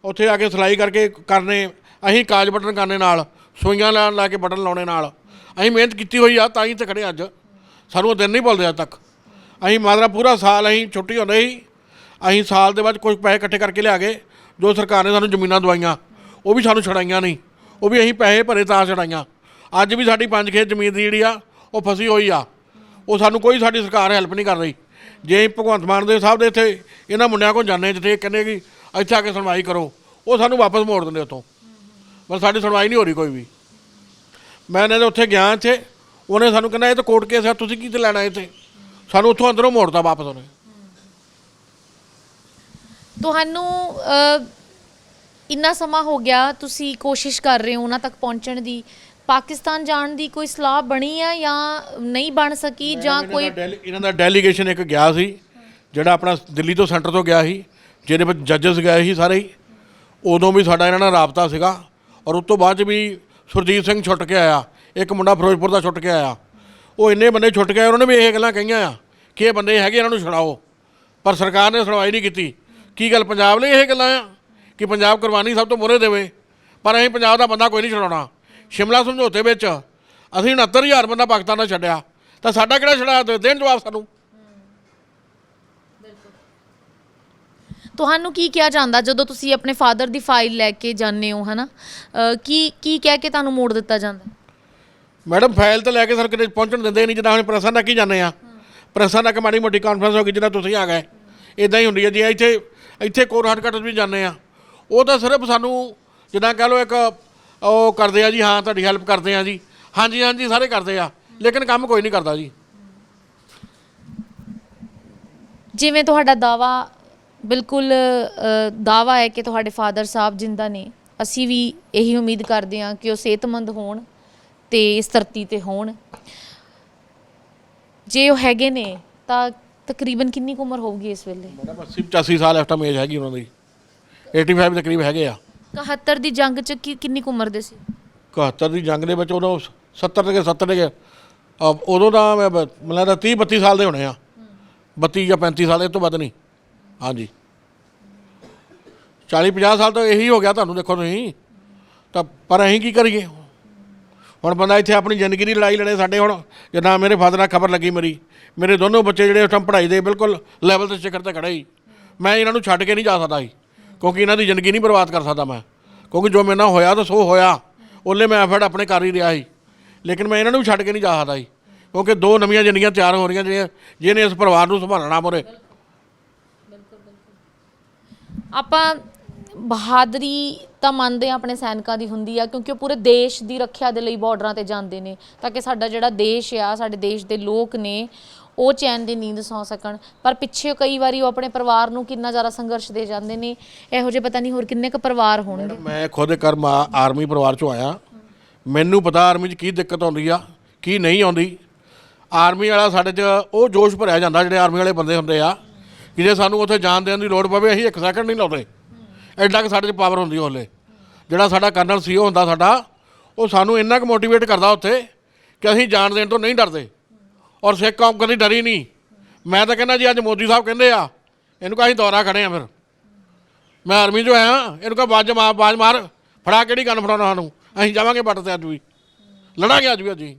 ਉੱਥੇ ਆ ਕੇ ਸਿਲਾਈ ਕਰਕੇ ਕਰਨੇ, ਅਸੀਂ ਕਾਜ ਬਟਨ ਕਰਨੇ ਨਾਲ, ਸੂਈਆਂ ਲਾ ਲਾ ਕੇ ਬਟਨ ਲਾਉਣੇ ਨਾਲ। ਅਸੀਂ ਮਿਹਨਤ ਕੀਤੀ ਹੋਈ ਆ, ਤਾਂ ਹੀ ਤੇ ਖੜੇ ਅੱਜ। ਸਾਨੂੰ ਉਹ ਦਿਨ ਨਹੀਂ ਭੁੱਲਦੇ ਅੱਜ ਤੱਕ। ਅਸੀਂ ਮਾਦਰਾ ਪੂਰਾ ਸਾਲ ਅਸੀਂ ਛੁੱਟੀ ਹੁੰਦੇ ਸੀ। ਅਸੀਂ ਸਾਲ ਦੇ ਬਾਅਦ ਕੁਝ ਪੈਸੇ ਇਕੱਠੇ ਕਰਕੇ ਲਿਆ ਗਏ। ਜੋ ਸਰਕਾਰ ਨੇ ਸਾਨੂੰ ਜ਼ਮੀਨਾਂ ਦਵਾਈਆਂ, ਉਹ ਵੀ ਸਾਨੂੰ ਛੜਾਈਆਂ ਨਹੀਂ। ਉਹ ਵੀ ਅਸੀਂ ਪੈਸੇ ਭਰੇ ਤਾਂ ਛੜਾਈਆਂ ਅੱਜ ਵੀ ਸਾਡੀ ਪੰਜ ਖੇਤ ਜ਼ਮੀਨ ਦੀ ਜਿਹੜੀ ਆ, ਉਹ ਫਸੀ ਹੋਈ ਆ। ਉਹ ਸਾਨੂੰ ਕੋਈ ਸਾਡੀ ਸਰਕਾਰ ਹੈਲਪ ਨਹੀਂ ਕਰ ਰਹੀ। ਜੇ ਅਸੀਂ ਭਗਵੰਤ ਮਾਨ ਦੇ ਸਾਹਿਬ ਦੇ ਇੱਥੇ ਇਹਨਾਂ ਮੁੰਡਿਆਂ ਕੋਲ ਜਾਂਦੇ ਜਿੱਥੇ ਇਹ ਕਹਿੰਦੇ ਕਿ ਇੱਥੇ ਆ ਕੇ ਸੁਣਵਾਈ ਕਰੋ, ਉਹ ਸਾਨੂੰ ਵਾਪਸ ਮੋੜ ਦਿੰਦੇ ਉੱਥੋਂ। ਪਰ ਸਾਡੀ ਸੁਣਵਾਈ ਨਹੀਂ ਹੋ ਰਹੀ ਕੋਈ ਵੀ। ਮੈਂ ਇਹਨਾਂ ਦੇ ਉੱਥੇ ਗਿਆ ਇੱਥੇ, ਉਹਨੇ ਸਾਨੂੰ ਕਹਿੰਦਾ, ਇਹ ਤਾਂ ਕੋਰਟ ਕੇਸ ਆ, ਤੁਸੀਂ ਕੀ ਤੇ ਲੈਣਾ ਇੱਥੇ? ਸਾਨੂੰ ਉੱਥੋਂ ਅੰਦਰੋਂ ਮੋੜਦਾ ਵਾਪਸ ਉਹਨੇ। ਤੁਹਾਨੂੰ ਇੰਨਾ ਸਮਾਂ ਹੋ ਗਿਆ ਤੁਸੀਂ ਕੋਸ਼ਿਸ਼ ਕਰ ਰਹੇ ਹੋ ਉਹਨਾਂ ਤੱਕ ਪਹੁੰਚਣ ਦੀ। ਪਾਕਿਸਤਾਨ ਜਾਣ ਦੀ ਕੋਈ ਸਲਾਹ ਬਣੀ ਆ ਜਾਂ ਨਹੀਂ ਬਣ ਸਕੀ ਜਾਂ ਕੋਈ ਇਹਨਾਂ ਦਾ ਡੈਲੀਗੇਸ਼ਨ ਇੱਕ ਗਿਆ ਸੀ ਜਿਹੜਾ ਆਪਣਾ ਦਿੱਲੀ ਤੋਂ ਸੈਂਟਰ ਤੋਂ ਗਿਆ ਸੀ ਜਿਹਦੇ ਵਿੱਚ ਜੱਜਸ ਗਏ ਸੀ ਸਾਰੇ ਹੀ। ਉਦੋਂ ਵੀ ਸਾਡਾ ਇਹਨਾਂ ਨਾਲ ਰਾਬਤਾ ਸੀਗਾ ਔਰ ਉਸ ਤੋਂ ਬਾਅਦ ਵੀ ਸੁਰਜੀਤ ਸਿੰਘ ਛੁੱਟ ਕੇ ਆਇਆ ਇੱਕ ਮੁੰਡਾ ਫਿਰੋਜ਼ਪੁਰ ਦਾ ਛੁੱਟ ਕੇ ਆਇਆ। ਉਹ ਇੰਨੇ ਬੰਦੇ ਛੁੱਟ ਕੇ ਆਏ ਉਹਨਾਂ ਨੇ ਵੀ ਇਹ ਗੱਲਾਂ ਕਹੀਆਂ ਆ ਕਿ ਇਹ ਬੰਦੇ ਹੈਗੇ ਇਹਨਾਂ ਨੂੰ ਛੁਡਾਓ। ਪਰ ਸਰਕਾਰ ਨੇ ਸੁਣਵਾਈ ਨਹੀਂ ਕੀਤੀ। ਕੀ ਗੱਲ ਪੰਜਾਬ ਲਈ ਇਹ ਗੱਲਾਂ ਆ? ਕਿ ਪੰਜਾਬ ਕੁਰਬਾਨੀ ਸਭ ਤੋਂ ਮੋਹਰੇ ਦੇਵੇ। ਪਰ ਅਸੀਂ ਪੰਜਾਬ ਦਾ ਬੰਦਾ ਕੋਈ ਨਹੀਂ ਛਡਾਉਣਾ। ਸ਼ਿਮਲਾ ਸਮਝੌਤੇ ਵਿੱਚ ਅਸੀਂ 69000 ਬੰਦਾ ਪਾਕਿਸਤਾਨ ਦਾ ਛੱਡਿਆ। ਤਾਂ ਸਾਡਾ ਕਿਹੜਾ ਛੜਾ ਦੇਣ ਜਵਾਬ ਸਾਨੂੰ? ਤੁਹਾਨੂੰ ਕੀ ਕਿਹਾ ਜਾਂਦਾ ਜਦੋਂ ਤੁਸੀਂ ਆਪਣੇ ਫਾਦਰ ਦੀ ਫਾਈਲ ਲੈ ਕੇ ਜਾਂਦੇ ਹੋ ਹਨਾ? ਕੀ ਕੀ ਕਹਿ ਕੇ ਤੁਹਾਨੂੰ ਮੋੜ ਦਿੱਤਾ ਜਾਂਦਾ? ਮੈਡਮ ਫਾਈਲ ਤਾਂ ਲੈ ਕੇ ਸਰ ਕਿਤੇ ਪਹੁੰਚਣ ਦਿੰਦੇ ਨਹੀਂ ਜਿੱਦਾਂ ਹੁਣ ਪ੍ਰੈਸਾਂ ਤੱਕ ਹੀ ਜਾਂਦੇ ਆ? ਪ੍ਰੈਸਾਂ ਤੱਕ ਮਾੜੀ ਮੋਟੀ ਕਾਨਫਰੰਸ ਹੋ ਗਈ ਜਿੱਦਾਂ ਤੁਸੀਂ ਆ ਗਏ। ਇਦਾਂ ਹੀ ਹੁੰਦੀ ਹੈ ਜੀ ਇੱਥੇ ਇੱਥੇ ਕੋਰ ਹੈਡਕੁਆਟਰ ਵੀ ਜਾਂਦੇ ਆ। ਉਹ ਤਾਂ ਸਿਰਫ ਸਾਨੂੰ ਜਿੱਦਾਂ ਕਹ ਲਓ ਇੱਕ ਉਹ ਕਰਦੇ ਆ ਜੀ ਹਾਂ ਤੁਹਾਡੀ ਹੈਲਪ ਕਰਦੇ ਆ ਜੀ। ਹਾਂਜੀ ਹਾਂਜੀ ਸਾਰੇ ਕਰਦੇ ਆ। ਲੇਕਿਨ ਕੰਮ ਕੋਈ ਨਹੀਂ ਕਰਦਾ ਜੀ। ਜਿਵੇਂ ਤੁਹਾਡਾ ਦਾਵਾ ਬਿਲਕੁਲ ਦਾਵਾ ਹੈ ਕਿ ਤੁਹਾਡੇ ਫਾਦਰ ਸਾਹਿਬ ਜਿੰਦਾ ਨੇ ਅਸੀਂ ਵੀ ਇਹੀ ਉਮੀਦ ਕਰਦੇ ਹਾਂ ਕਿ ਉਹ ਸਿਹਤਮੰਦ ਹੋਣ ਤੇ ਇਸ ਧਰਤੀ ਤੇ ਹੋਣ। ਜੇ ਉਹ ਹੈਗੇ ਨੇ ਤਾਂ ਤਕਰੀਬਨ ਕਿੰਨੀ ਕੁ ਉਮਰ ਹੋਊਗੀ ਇਸ ਵੇਲੇ? ਮੈਡਮ 80 85 ਸਾਲ ਟਾਈਮ ਏਜ ਹੈਗੀ ਉਹਨਾਂ ਦੀ। 85 ਦੇ ਕਰੀਬ ਹੈਗੇ ਆ। 71 ਦੀ ਜੰਗ ਚ ਕੀ- ਕਿੰਨੀ ਕੁ ਉਮਰ ਦੇ ਸੀ? 71 ਦੀ ਜੰਗ ਦੇ ਵਿੱਚ ਉਦੋਂ 70 ਦੇ 70 ਦੇ ਉਦੋਂ ਦਾ ਮੈਂ ਬ- ਮੈਨੂੰ ਲੱਗਦਾ 30 32 ਸਾਲ ਦੇ ਹੋਣੇ ਆ। 32 ਜਾਂ 35 ਸਾਲ ਇਹ ਤੋਂ ਵੱਧ ਨਹੀਂ। ਹਾਂਜੀ। 40 50 ਸਾਲ ਤਾਂ ਇਹੀ ਹੋ ਗਿਆ ਤੁਹਾਨੂੰ ਦੇਖੋ ਤੁਸੀਂ। ਤਾਂ ਪਰ ਅਸੀਂ ਕੀ ਕਰੀਏ? ਹੁਣ ਬੰਦਾ ਇੱਥੇ ਆਪਣੀ ਜ਼ਿੰਦਗੀ ਦੀ ਲੜਾਈ ਲੜੇ ਸਾਡੇ ਹੁਣ ਜਿੱਦਾਂ ਮੇਰੇ ਫਾਦਰ ਨਾਲ ਖਬਰ ਲੱਗੀ ਮੇਰੀ। ਮੇਰੇ ਦੋਨੋਂ ਬੱਚੇ ਜਿਹੜੇ ਉਸ ਟਾਈਮ ਪੜ੍ਹਾਈ ਦੇ ਬਿਲਕੁਲ ਲੈਵਲ ਤੇ ਸਿਖਰ ਤੇ ਖੜੇ ਸੀ। ਮੈਂ ਇਹਨਾਂ ਨੂੰ ਛੱਡ ਕੇ ਨਹੀਂ ਜਾ ਸਕਦਾ ਸੀ। ਕਿਉਂਕਿ ਇਹਨਾਂ ਦੀ ਜ਼ਿੰਦਗੀ ਨਹੀਂ ਬਰਬਾਦ ਕਰ ਸਕਦਾ ਮੈਂ। ਕਿਉਂਕਿ ਜੋ ਮੇਰੇ ਨਾਲ ਹੋਇਆ ਤਾਂ ਸੋ ਹੋਇਆ। ਉਹਲੇ ਮੈਂ ਐਫਰਟ ਆਪਣੇ ਕਰ ਹੀ ਰਿਹਾ ਸੀ। ਲੇਕਿਨ ਮੈਂ ਇਹਨਾਂ ਨੂੰ ਛੱਡ ਕੇ ਨਹੀਂ ਜਾ ਸਕਦਾ ਸੀ। ਕਿਉਂਕਿ ਦੋ ਨਵੀਆਂ ਜ਼ਿੰਦਗੀਆਂ ਤਿਆਰ ਹੋ ਰਹੀਆਂ ਜਿਹੜੀਆਂ ਜਿਹਨੇ ਇਸ ਪਰਿਵਾਰ ਨੂੰ ਸੰਭਾਲਣਾ ਮੋਰੇ ਆਪਾਂ ਬਹਾਦਰੀ ਤਾਂ ਮੰਨਦੇ ਆ ਆਪਣੇ ਸੈਨਿਕਾਂ ਦੀ ਹੁੰਦੀ ਆ, ਕਿਉਂਕਿ ਉਹ ਪੂਰੇ ਦੇਸ਼ ਦੀ ਰੱਖਿਆ ਦੇ ਲਈ ਬਾਰਡਰਾਂ ਤੇ ਜਾਂਦੇ ਨੇ। ਤਾਂ ਕਿ ਸਾਡਾ ਜਿਹੜਾ ਦੇਸ਼ ਆ, ਸਾਡੇ ਦੇਸ਼ ਦੇ ਲੋਕ ਨੇ ਉਹ ਚੈਨ ਦੀ ਨੀਂਦ ਸੌ ਸਕਣ। ਪਰ ਪਿੱਛੇ ਕਈ ਵਾਰੀ ਉਹ ਆਪਣੇ ਪਰਿਵਾਰ ਨੂੰ ਕਿੰਨਾ ਜ਼ਿਆਦਾ ਸੰਘਰਸ਼ ਦੇ ਜਾਂਦੇ ਨੇ। ਇਹੋ ਜਿਹੇ ਪਤਾ ਨਹੀਂ ਹੋਰ ਕਿੰਨੇ ਕੁ ਪਰਿਵਾਰ ਹੋਣਗੇ। ਮੈਂ ਖੁਦ ਕਰਮ ਆਰਮੀ ਪਰਿਵਾਰ ਚੋਂ ਆਇਆ। ਮੈਨੂੰ ਪਤਾ ਆਰਮੀ 'ਚ ਕੀ ਦਿੱਕਤ ਆਉਂਦੀ ਆ ਕੀ ਨਹੀਂ ਆਉਂਦੀ। ਆਰਮੀ ਵਾਲਾ ਸਾਡੇ 'ਚ ਉਹ ਜੋਸ਼ ਭਰਿਆ ਜਾਂਦਾ ਜਿਹੜੇ ਆਰਮੀ ਵਾਲੇ ਬੰਦੇ ਹੁੰਦੇ ਆ ਕਿ ਜੇ ਸਾਨੂੰ ਉੱਥੇ ਜਾਣ ਦੇਣ ਦੀ ਲੋੜ ਪਵੇ ਅਸੀਂ ਇੱਕ ਸੈਕਿੰਡ ਨਹੀਂ ਲਾਉਂਦੇ। ਐਡਾ ਕਿ ਸਾਡੇ 'ਚ ਪਾਵਰ ਹੁੰਦੀ ਉਹਲੇ। ਜਿਹੜਾ ਸਾਡਾ ਕਰਨਲ ਸੀਓ ਹੁੰਦਾ ਸਾਡਾ ਉਹ ਸਾਨੂੰ ਇੰਨਾ ਕੁ ਮੋਟੀਵੇਟ ਕਰਦਾ ਉੱਥੇ ਕਿ ਅਸੀਂ ਜਾਣ ਦੇਣ ਤੋਂ ਨਹੀਂ ਡਰਦੇ। ਔਰ ਸਿੱਖ ਕੌਮ ਕਦੀ ਡਰੀ ਨਹੀਂ। ਮੈਂ ਤਾਂ ਕਹਿੰਦਾ ਜੀ, ਅੱਜ ਮੋਦੀ ਸਾਹਿਬ ਕਹਿੰਦੇ ਆ, ਇਹਨੂੰ ਕਹਾਂ ਦੌਰਾ ਖੜੇ ਆ ਫਿਰ। ਮੈਂ ਆਰਮੀ 'ਚੋਂ ਆਇਆ, ਇਹਨੂੰ ਕਹ ਬਾਜ ਮਾਰ ਬਾਜ ਮਾਰ, ਫੜਾ ਕਿਹੜੀ ਗਨ ਫੜਾਉਣਾ ਸਾਨੂੰ? ਅਸੀਂ ਜਾਵਾਂਗੇ ਬੱਟ ਤੇ ਅੱਜ ਵੀ। ਲੜਾਂਗੇ ਅੱਜ ਵੀ ਅੱਜ ਹੀ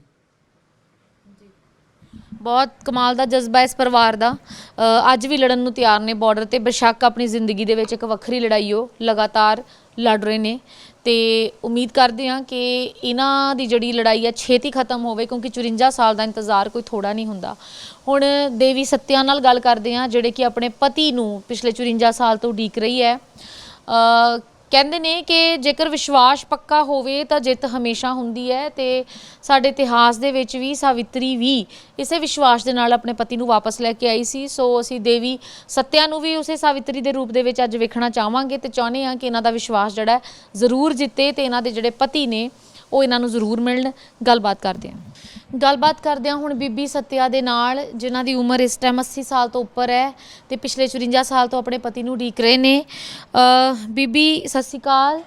ਬਹੁਤ ਕਮਾਲ ਦਾ ਜਜ਼ਬਾ ਇਸ ਪਰਿਵਾਰ ਦਾ। ਅੱਜ ਵੀ ਲੜਨ ਨੂੰ ਤਿਆਰ ਨੇ ਬਾਰਡਰ ਤੇ। ਬੇਸ਼ੱਕ ਆਪਣੀ ਜ਼ਿੰਦਗੀ ਦੇ ਵਿੱਚ ਇੱਕ ਵੱਖਰੀ ਲੜਾਈ ਉਹ ਲਗਾਤਾਰ ਲੜ ਰਹੇ ਨੇ। ਤੇ ਉਮੀਦ ਕਰਦੇ ਹਾਂ ਕਿ ਇਹਨਾਂ ਦੀ ਜਿਹੜੀ ਲੜਾਈ ਹੈ ਛੇਤੀ ਖਤਮ ਹੋਵੇ, ਕਿਉਂਕਿ 54 ਸਾਲ ਦਾ ਇੰਤਜ਼ਾਰ ਕੋਈ ਥੋੜਾ ਨਹੀਂ ਹੁੰਦਾ। ਹੁਣ ਦੇਵੀ ਸੱਤਿਆ ਨਾਲ ਗੱਲ ਕਰਦੇ ਹਾਂ, ਜਿਹੜੇ ਕਿ ਆਪਣੇ ਪਤੀ ਨੂੰ ਪਿਛਲੇ 54 ਸਾਲ ਤੋਂ ਉਡੀਕ ਰਹੀ ਹੈ। ਕਹਿੰਦੇ ਨੇ ਕਿ ਜੇਕਰ ਵਿਸ਼ਵਾਸ ਪੱਕਾ ਹੋਵੇ ਤਾਂ ਜਿੱਤ ਹਮੇਸ਼ਾ ਹੁੰਦੀ ਹੈ ਤੇ ਸਾਡੇ ਇਤਿਹਾਸ ਦੇ ਵਿੱਚ ਵੀ, ਸਾਵਿਤਰੀ ਵੀ ਇਸੇ ਵਿਸ਼ਵਾਸ ਦੇ ਨਾਲ ਆਪਣੇ ਪਤੀ ਨੂੰ ਵਾਪਸ ਲੈ ਕੇ ਆਈ ਸੀ। ਸੋ ਅਸੀਂ ਦੇਵੀ ਸੱਤਿਆ ਨੂੰ ਵੀ ਉਸੇ ਸਾਵਿਤਰੀ ਦੇ ਰੂਪ ਦੇ ਵਿੱਚ ਅੱਜ ਵੇਖਣਾ ਚਾਹਾਂਗੇ ਤੇ ਚਾਹੁੰਦੇ ਹਾਂ ਕਿ ਇਹਨਾਂ ਦਾ ਵਿਸ਼ਵਾਸ ਜਿਹੜਾ ਜ਼ਰੂਰ ਜਿੱਤੇ ਤੇ ਇਹਨਾਂ ਦੇ ਜਿਹੜੇ ਪਤੀ ਨੇ, ਉਹ ਇਹਨਾਂ ਨੂੰ ਜ਼ਰੂਰ ਮਿਲਣ। ਗੱਲਬਾਤ ਕਰਦੇ ਹਾਂ। ਗੱਲਬਾਤ ਕਰਦੇ ਹਾਂ ਹੁਣ ਬੀਬੀ ਸਤਿਆ ਦੇ ਨਾਲ ਜਿਨ੍ਹਾਂ ਦੀ ਉਮਰ ਇਸ ਟਾਈਮ 80 ਸਾਲ ਤੋਂ ਉੱਪਰ ਹੈ ਤੇ ਪਿਛਲੇ 54 ਸਾਲ ਤੋਂ ਆਪਣੇ ਪਤੀ ਨੂੰ ਉਡੀਕ ਰਹੇ ਨੇ। ਅ, ਬੀਬੀ ਸਤਿ ਸ਼੍ਰੀ ਅਕਾਲ।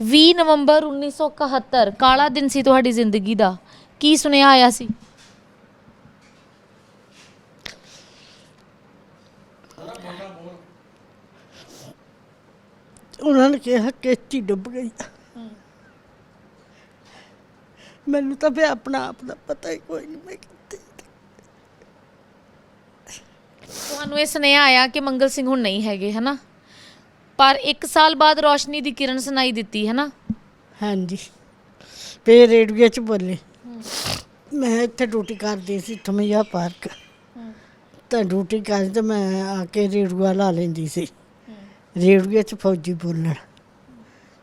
20 ਨਵੰਬਰ 1971 ਕਾਲਾ ਦਿਨ ਸੀ ਤੁਹਾਡੀ ਜ਼ਿੰਦਗੀ ਦਾ। ਕੀ ਸੁਨੇਹਾ ਆਇਆ ਸੀ? ਉਹਨਾਂ ਨੇ ਕਿਹਾ ਕਿਸ਼ਤੀ ਡੁੱਬ ਗਈ। ਮੈਨੂੰ ਤਾਂ ਫਿਰ ਆਪਣਾ ਆਪ ਦਾ ਪਤਾ ਹੀ ਕੋਈ ਨਹੀਂ ਮੈਂ ਕਿੱਥੇ ਤੁਹਾਨੂੰ ਇਹ ਸੁਨੇਹਾ ਆਇਆ ਕਿ ਮੰਗਲ ਸਿੰਘ ਹੁਣ ਨਹੀਂ ਹੈਗੇ ਹਨਾ? ਪਰ 1 ਸਾਲ ਬਾਅਦ ਰੋਸ਼ਨੀ ਦੀ ਕਿਰਨ ਸੁਣਾਈ ਦਿੱਤੀ ਹਨਾ? ਹਾਂਜੀ। ਫੇਰ ਰੇਡੀਓ 'ਚ ਬੋਲੇ। ਮੈਂ ਇੱਥੇ ਡਿਊਟੀ ਕਰਦੀ ਸੀ ਥਮਈਆ ਪਾਰਕ। ਤਾਂ ਡਿਊਟੀ ਕਰਦੀ ਤੇ ਮੈਂ ਆ ਕੇ ਰੇਡੀਓ ਲਾ ਲੈਂਦੀ ਸੀ। ਰੇਡੀਓ 'ਚ ਫੌਜੀ ਬੋਲਣ।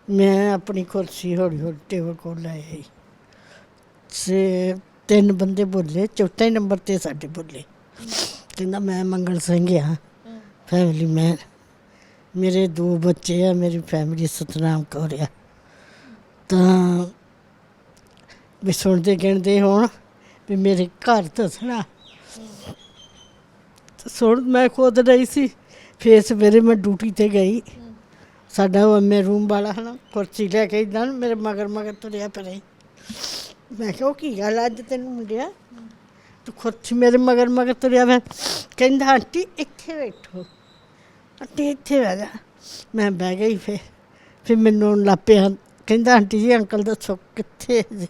ਮੈਂ ਆਪਣੀ ਕੁਰਸੀ ਹੌਲੀ ਹੌਲੀ ਟੇਬਲ ਕੋਲ ਲੈ ਆਈ। ਸੇ ਤਿੰਨ ਬੰਦੇ ਬੋਲੇ, ਚੌਥੇ ਨੰਬਰ ਤੇ ਸਾਡੇ ਬੋਲੇ। ਕਹਿੰਦਾ, ਮੈਂ ਮੰਗਲ ਸਿੰਘ ਆ। ਫੈਮਿਲੀ ਮੈਂ ਮੇਰੇ ਦੋ ਬੱਚੇ ਆ, ਮੇਰੀ ਫੈਮਿਲੀ ਸਤਨਾਮ ਕੌਰ ਆ। ਤਾਂ ਵੀ ਸੁਣਦੇ ਗਿਣਦੇ ਹੋਣ ਵੀ ਮੇਰੇ ਘਰ ਦੱਸਣਾ। ਤਾਂ ਸੁਣ, ਮੈਂ ਖੁਦ ਰਹੀ ਸੀ। ਫੇਰ ਸਵੇਰੇ ਮੈਂ ਡਿਊਟੀ ਤੇ ਗਈ। ਸਾਡਾ ਉਹ ਐਮਏ ਰੂਮ ਵਾਲਾ ਹਨਾ, ਕੁਰਸੀ ਲੈ ਕੇ ਇਦਾਂ ਮੇਰੇ ਮਗਰ ਮਗਰ ਤੁਰਿਆ ਫਿਰੇ। ਮੈਂ ਕਿਹਾ, ਉਹ ਕੀ ਗੱਲ ਅੱਜ ਤੈਨੂੰ ਮੁੰਡਿਆ ਤੂੰ ਕੁਰਸੀ ਮੇਰੇ ਮਗਰ ਮਗਰ ਤੁਰਿਆ ਫਿਰ ਕਹਿੰਦਾ, ਆਂਟੀ, ਇੱਥੇ ਬੈਠੋ। ਆਂਟੀ, ਇੱਥੇ ਬਹਿ ਜਾ। ਮੈਂ ਬਹਿ ਗਈ ਫਿਰ। ਫਿਰ ਮੈਨੂੰ ਲੱਪਿਆ ਕਹਿੰਦਾ, ਆਂਟੀ ਜੀ, ਅੰਕਲ ਦੱਸੋ, ਕਿੱਥੇ ਜੀ?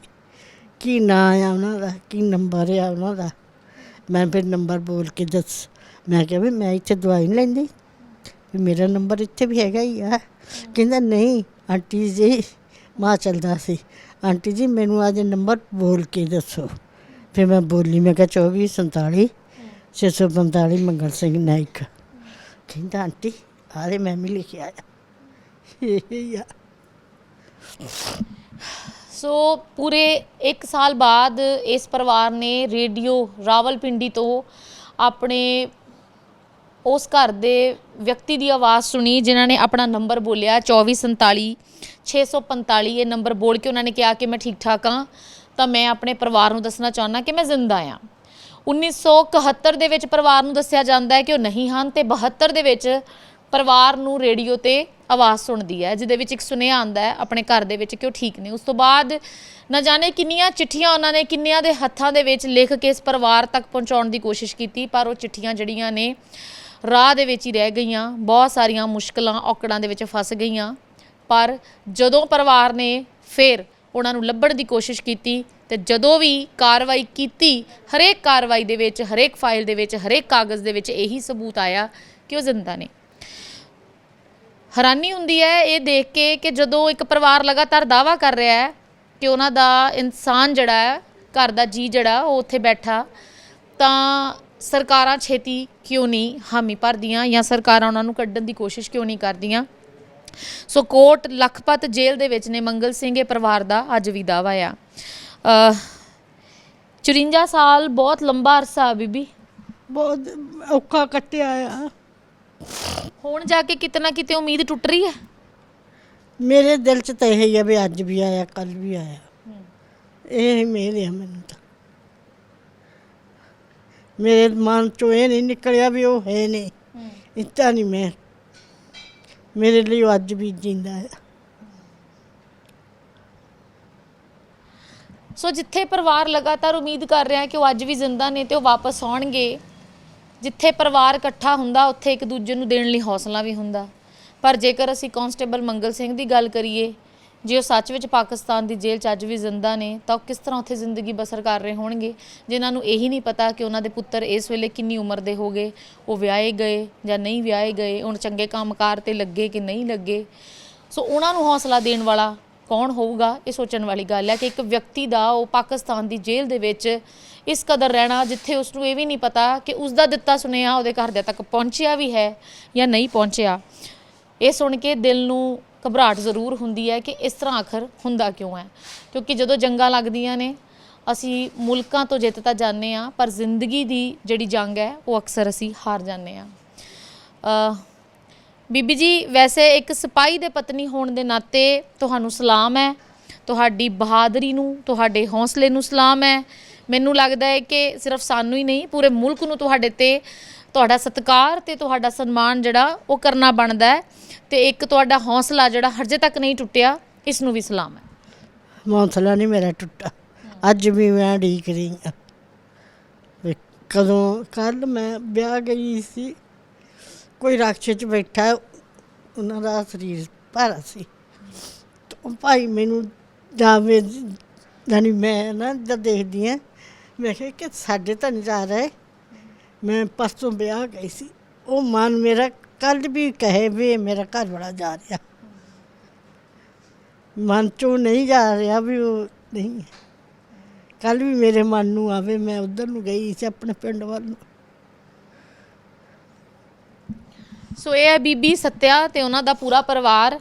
ਕੀ ਨਾਂ ਆ ਉਹਨਾਂ ਦਾ? ਕੀ ਨੰਬਰ ਆ ਉਹਨਾਂ ਦਾ? ਮੈਂ ਫਿਰ ਨੰਬਰ ਬੋਲ ਕੇ ਦੱਸ। ਮੈਂ ਕਿਹਾ, ਵੀ ਮੈਂ ਇੱਥੇ ਦਵਾਈ ਨਹੀਂ ਲੈਂਦੀ। ਵੀ ਮੇਰਾ ਨੰਬਰ ਇੱਥੇ ਵੀ ਹੈਗਾ ਹੀ ਆ। ਕਹਿੰਦਾ, ਨਹੀਂ, ਆਂਟੀ ਜੀ, ਮਾਂ ਚੱਲਦਾ ਸੀ। ਆਂਟੀ ਜੀ, ਮੈਨੂੰ ਅੱਜ ਨੰਬਰ ਬੋਲ ਕੇ ਦੱਸੋ। ਫਿਰ ਮੈਂ ਬੋਲੀ, ਮੈਂ ਕਿਹਾ 24 47 645 ਮੰਗਲ ਸਿੰਘ ਨਾਇਕ। ਕਹਿੰਦਾ, ਆਂਟੀ ਆਰੇ ਮੈਂ ਵੀ ਲਿਖਿਆ ਆ। ਸੋ ਪੂਰੇ 1 ਸਾਲ ਬਾਅਦ ਇਸ ਪਰਿਵਾਰ ਨੇ ਰੇਡੀਓ ਰਾਵਲਪਿੰਡੀ ਤੋਂ ਆਪਣੇ ਉਸ ਘਰ ਦੇ ਵਿਅਕਤੀ ਦੀ ਆਵਾਜ਼ ਸੁਣੀ, ਜਿਨ੍ਹਾਂ ਨੇ ਆਪਣਾ ਨੰਬਰ ਬੋਲਿਆ 2447 645 ਇਹ ਨੰਬਰ ਬੋਲ ਕੇ ਉਹਨਾਂ ਨੇ ਕਿਹਾ ਕਿ ਮੈਂ ਠੀਕ ਠਾਕ ਹਾਂ, ਤਾਂ ਮੈਂ ਆਪਣੇ ਪਰਿਵਾਰ ਨੂੰ ਦੱਸਣਾ ਚਾਹੁੰਦਾ ਕਿ ਮੈਂ ਜ਼ਿੰਦਾ ਹਾਂ। 1971 ਦੇ ਵਿੱਚ ਪਰਿਵਾਰ ਨੂੰ ਦੱਸਿਆ ਜਾਂਦਾ ਹੈ ਕਿ ਉਹ ਨਹੀਂ ਹਨ ਤੇ 72 ਦੇ ਵਿੱਚ ਪਰਿਵਾਰ ਨੂੰ ਰੇਡੀਓ ਤੇ ਆਵਾਜ਼ ਸੁਣਦੀ ਹੈ, ਜਿਹਦੇ ਵਿੱਚ ਇੱਕ ਸੁਨੇਹਾ ਆਂਦਾ ਹੈ ਆਪਣੇ ਘਰ ਦੇ ਵਿੱਚ ਕਿ ਉਹ ਠੀਕ ਨੇ। ਉਸ ਤੋਂ ਬਾਅਦ ਨਾ ਜਾਣੇ ਕਿੰਨੀਆਂ ਚਿੱਠੀਆਂ ਉਹਨਾਂ ਨੇ ਕਿੰਨਿਆਂ ਦੇ ਹੱਥਾਂ ਦੇ ਵਿੱਚ ਲਿਖ ਕੇ ਇਸ ਪਰਿਵਾਰ ਤੱਕ ਪਹੁੰਚਾਉਣ ਦੀ ਕੋਸ਼ਿਸ਼ ਕੀਤੀ, ਪਰ ਉਹ ਚਿੱਠੀਆਂ ਜਿਹੜੀਆਂ ਨੇ ਰਾਹ ਦੇ ਵਿੱਚ ਹੀ ਰਹਿ ਗਈਆਂ, ਬਹੁਤ ਸਾਰੀਆਂ ਮੁਸ਼ਕਲਾਂ, ਔਕੜਾਂ ਦੇ ਵਿੱਚ ਫਸ ਗਈਆਂ। ਪਰ ਜਦੋਂ ਪਰਿਵਾਰ ਨੇ ਫਿਰ ਉਹਨਾਂ ਨੂੰ ਲੱਭਣ ਦੀ ਕੋਸ਼ਿਸ਼ ਕੀਤੀ ਤੇ ਜਦੋਂ ਵੀ ਕਾਰਵਾਈ ਕੀਤੀ, ਹਰੇਕ ਕਾਰਵਾਈ ਦੇ ਵਿੱਚ, ਹਰੇਕ ਫਾਈਲ ਦੇ ਵਿੱਚ, ਹਰੇਕ ਕਾਗਜ਼ ਦੇ ਵਿੱਚ ਇਹੀ ਸਬੂਤ ਆਇਆ ਕਿ ਉਹ ਜ਼ਿੰਦਾ ਨੇ। ਹੈਰਾਨੀ ਹੁੰਦੀ ਹੈ ਇਹ ਦੇਖ ਕੇ ਕਿ ਜਦੋਂ ਇੱਕ ਪਰਿਵਾਰ ਲਗਾਤਾਰ ਦਾਵਾ ਕਰ ਰਿਹਾ ਹੈ ਕਿ ਉਹਨਾਂ ਦਾ ਇਨਸਾਨ ਜਿਹੜਾ ਹੈ, ਘਰ ਦਾ ਜੀ ਜਿਹੜਾ, ਉਹ ਉੱਥੇ ਬੈਠਾ, ਤਾਂ ਸਰਕਾਰਾਂ ਛੇਤੀ ਕਿਉਂ ਨਹੀਂ ਹਾਮੀ ਭਰਦੀਆਂ ਜਾਂ ਸਰਕਾਰਾਂ ਉਹਨਾਂ ਨੂੰ ਕੱਢਣ ਦੀ ਕੋਸ਼ਿਸ਼ ਕਿਉਂ ਨਹੀਂ ਕਰਦੀਆਂ? ਸੋ ਕੋਟ ਲਖਪਤ ਜੇਲ੍ਹ ਦੇ ਵਿੱਚ ਨੇ ਮੰਗਲ ਸਿੰਘ ਇਹ ਪਰਿਵਾਰ ਦਾ ਅੱਜ ਵੀ ਦਾਵਾ ਆ। ਅ 54 ਸਾਲ ਬਹੁਤ ਲੰਬਾ ਅਰਸਾ ਬੀਬੀ। ਬਹੁਤ ਔਖਾ ਕੱਟਿਆ ਆ। ਹੁਣ ਜਾ ਕੇ ਕਿਤੇ ਨਾ ਕਿਤੇ ਉਮੀਦ ਟੁੱਟ ਰਹੀ ਹੈ? ਮੇਰੇ ਦਿਲ 'ਚ ਤਾਂ ਇਹ ਹੀ ਆ ਵੀ ਅੱਜ ਵੀ ਆਇਆ ਕੱਲ ਵੀ ਆਇਆ। ਇਹ ਹੀ ਮੇਰੇ ਆ ਮੈਨੂੰ ਤਾਂ। ਮੇਰੇ ਮਨ ਚੋਂ ਇਹ ਨਹੀਂ ਨਿਕਲਿਆ ਵੀ ਉਹ ਹੈ ਨਹੀਂ। ਇੱਤਾ ਨਹੀਂ ਮੈਂ ਮੇਰੇ ਲਈ ਉਹ ਅੱਜ ਵੀ ਜਿੰਦਾ ਹੈ ਸੋ ਜਿੱਥੇ ਪਰਿਵਾਰ ਲਗਾਤਾਰ ਉਮੀਦ ਕਰ ਰਿਹਾ ਕਿ ਉਹ ਅੱਜ ਵੀ ਜ਼ਿੰਦਾ ਨੇ ਤੇ ਉਹ ਵਾਪਸ ਆਉਣਗੇ ਜਿੱਥੇ ਪਰਿਵਾਰ ਇਕੱਠਾ ਹੁੰਦਾ ਉੱਥੇ ਇੱਕ ਦੂਜੇ ਨੂੰ ਦੇਣ ਲਈ ਹੌਸਲਾ ਵੀ ਹੁੰਦਾ। ਪਰ ਜੇਕਰ ਅਸੀਂ ਕਾਂਸਟੇਬਲ ਮੰਗਲ ਸਿੰਘ ਦੀ ਗੱਲ ਕਰੀਏ ਜੇ ਉਹ ਸੱਚ ਵਿੱਚ ਪਾਕਿਸਤਾਨ ਦੀ ਜੇਲ੍ਹ 'ਚ ਅੱਜ ਵੀ ਜ਼ਿੰਦਾ ਨੇ, ਤਾਂ ਉਹ ਕਿਸ ਤਰ੍ਹਾਂ ਉੱਥੇ ਜ਼ਿੰਦਗੀ ਬਸਰ ਕਰ ਰਹੇ ਹੋਣਗੇ? ਜਿਨ੍ਹਾਂ ਨੂੰ ਇਹੀ ਨਹੀਂ ਪਤਾ ਕਿ ਉਹਨਾਂ ਦੇ ਪੁੱਤਰ ਇਸ ਵੇਲੇ ਕਿੰਨੀ ਉਮਰ ਦੇ ਹੋ ਗਏ, ਉਹ ਵਿਆਹੇ ਗਏ ਜਾਂ ਨਹੀਂ ਵਿਆਹੇ ਗਏ, ਹੁਣ ਚੰਗੇ ਕੰਮਕਾਰ ਤੇ ਲੱਗੇ ਕਿ ਨਹੀਂ ਲੱਗੇ? ਸੋ ਉਹਨਾਂ ਨੂੰ ਹੌਸਲਾ ਦੇਣ ਵਾਲਾ ਕੌਣ ਹੋਊਗਾ? ਇਹ ਸੋਚਣ ਵਾਲੀ ਗੱਲ ਹੈ ਕਿ ਇੱਕ ਵਿਅਕਤੀ ਦਾ ਉਹ ਪਾਕਿਸਤਾਨ ਦੀ ਜੇਲ੍ਹ ਦੇ ਵਿੱਚ ਇਸ ਕਦਰ ਰਹਿਣਾ, ਜਿੱਥੇ ਉਸ ਨੂੰ ਇਹ ਵੀ ਨਹੀਂ ਪਤਾ ਕਿ ਉਸ ਦਾ ਦਿੱਤਾ ਸੁਨੇਹਾ ਉਹਦੇ ਘਰਦਿਆਂ ਤੱਕ ਪਹੁੰਚਿਆ ਵੀ ਹੈ ਜਾਂ ਨਹੀਂ ਪਹੁੰਚਿਆ। ਇਹ ਸੁਣ ਕੇ ਦਿਲ ਨੂੰ ਘਬਰਾਹਟ ਜ਼ਰੂਰ ਹੁੰਦੀ ਹੈ ਕਿ ਇਸ ਤਰ੍ਹਾਂ ਆਖਰ ਹੁੰਦਾ ਕਿਉਂ ਹੈ? ਕਿਉਂਕਿ ਜਦੋਂ ਜੰਗਾਂ ਲੱਗਦੀਆਂ ਨੇ, ਅਸੀਂ ਮੁਲਕਾਂ ਤੋਂ ਜਿੱਤ ਤਾਂ ਜਾਂਦੇ ਆ ਪਰ ਜ਼ਿੰਦਗੀ ਦੀ ਜਿਹੜੀ ਜੰਗ ਹੈ, ਉਹ ਅਕਸਰ ਅਸੀਂ ਹਾਰ ਜਾਂਦੇ ਆ ਬੀਬੀ ਜੀ, ਵੈਸੇ ਇੱਕ ਸਿਪਾਹੀ ਦੇ ਪਤਨੀ ਹੋਣ ਦੇ ਨਾਤੇ ਤੁਹਾਨੂੰ ਸਲਾਮ ਹੈ, ਤੁਹਾਡੀ ਬਹਾਦਰੀ ਨੂੰ, ਤੁਹਾਡੇ ਹੌਸਲੇ ਨੂੰ ਸਲਾਮ ਹੈ। ਮੈਨੂੰ ਲੱਗਦਾ ਹੈ ਕਿ ਸਿਰਫ ਸਾਨੂੰ ਹੀ ਨਹੀਂ, ਪੂਰੇ ਮੁਲਕ ਨੂੰ ਤੁਹਾਡੇ ਤੇ ਤੁਹਾਡਾ ਸਤਿਕਾਰ ਤੇ ਤੁਹਾਡਾ ਸਨਮਾਨ ਜਿਹੜਾ ਉਹ ਕਰਨਾ ਬਣਦਾ ਹੈ ਤੇ ਇੱਕ ਤੁਹਾਡਾ ਹੌਸਲਾ ਜਿਹੜਾ ਹਰਜੇ ਤੱਕ ਨਹੀਂ ਟੁੱਟਿਆ, ਇਸ ਨੂੰ ਵੀ ਸਲਾਮ ਹੈ। ਹੌਸਲਾ ਨਹੀਂ ਮੇਰਾ ਟੁੱਟਾ। ਅੱਜ ਵੀ ਮੈਂ ਢੀਕ ਰਹੀ ਹਾਂ ਕਦੋਂ ਕੱਲ ਮੈਂ ਵਿਆਹ ਗਈ ਸੀ, ਕੋਈ ਰਾਖਸ਼ੇ 'ਚ ਬੈਠਾ, ਉਹਨਾਂ ਦਾ ਸਰੀਰ ਭਾਰਾ ਸੀ। ਤੇ ਭਾਈ ਮੈਨੂੰ ਜਾਵੇ ਜਾਨੀ ਮੈਂ ਨਾ ਜਦ ਦੇਖਦੀ ਹਾਂ, ਮੈਂ ਕਿਹਾ ਕਿ ਸਾਡੇ ਤਾਂ ਨਹੀਂ ਜਾ ਰਹੇ ਮੈਂ ਪਰਸੋਂ ਵਿਆਹ ਗਈ ਸੀ, ਉਹ ਮਨ ਮੇਰਾ ਕੱਲ ਵੀ ਕਹੇ ਵੀ ਇਹ ਮੇਰਾ ਘਰ ਬੜਾ ਜਾ ਰਿਹਾ। ਮਨ ਚੋਂ ਨਹੀਂ ਜਾ ਰਿਹਾ ਵੀ ਉਹ ਨਹੀਂ। ਕੱਲ ਵੀ ਮੇਰੇ ਮਨ ਨੂੰ ਆਵੇ, ਮੈਂ ਉਧਰ ਨੂੰ ਗਈ ਸੀ ਆਪਣੇ ਪਿੰਡ ਵੱਲ ਨੂੰ। ਸੋ ਇਹ ਹੈ ਬੀਬੀ ਸਤਿਆ ਤੇ ਉਹਨਾਂ ਦਾ ਪੂਰਾ ਪਰਿਵਾਰ।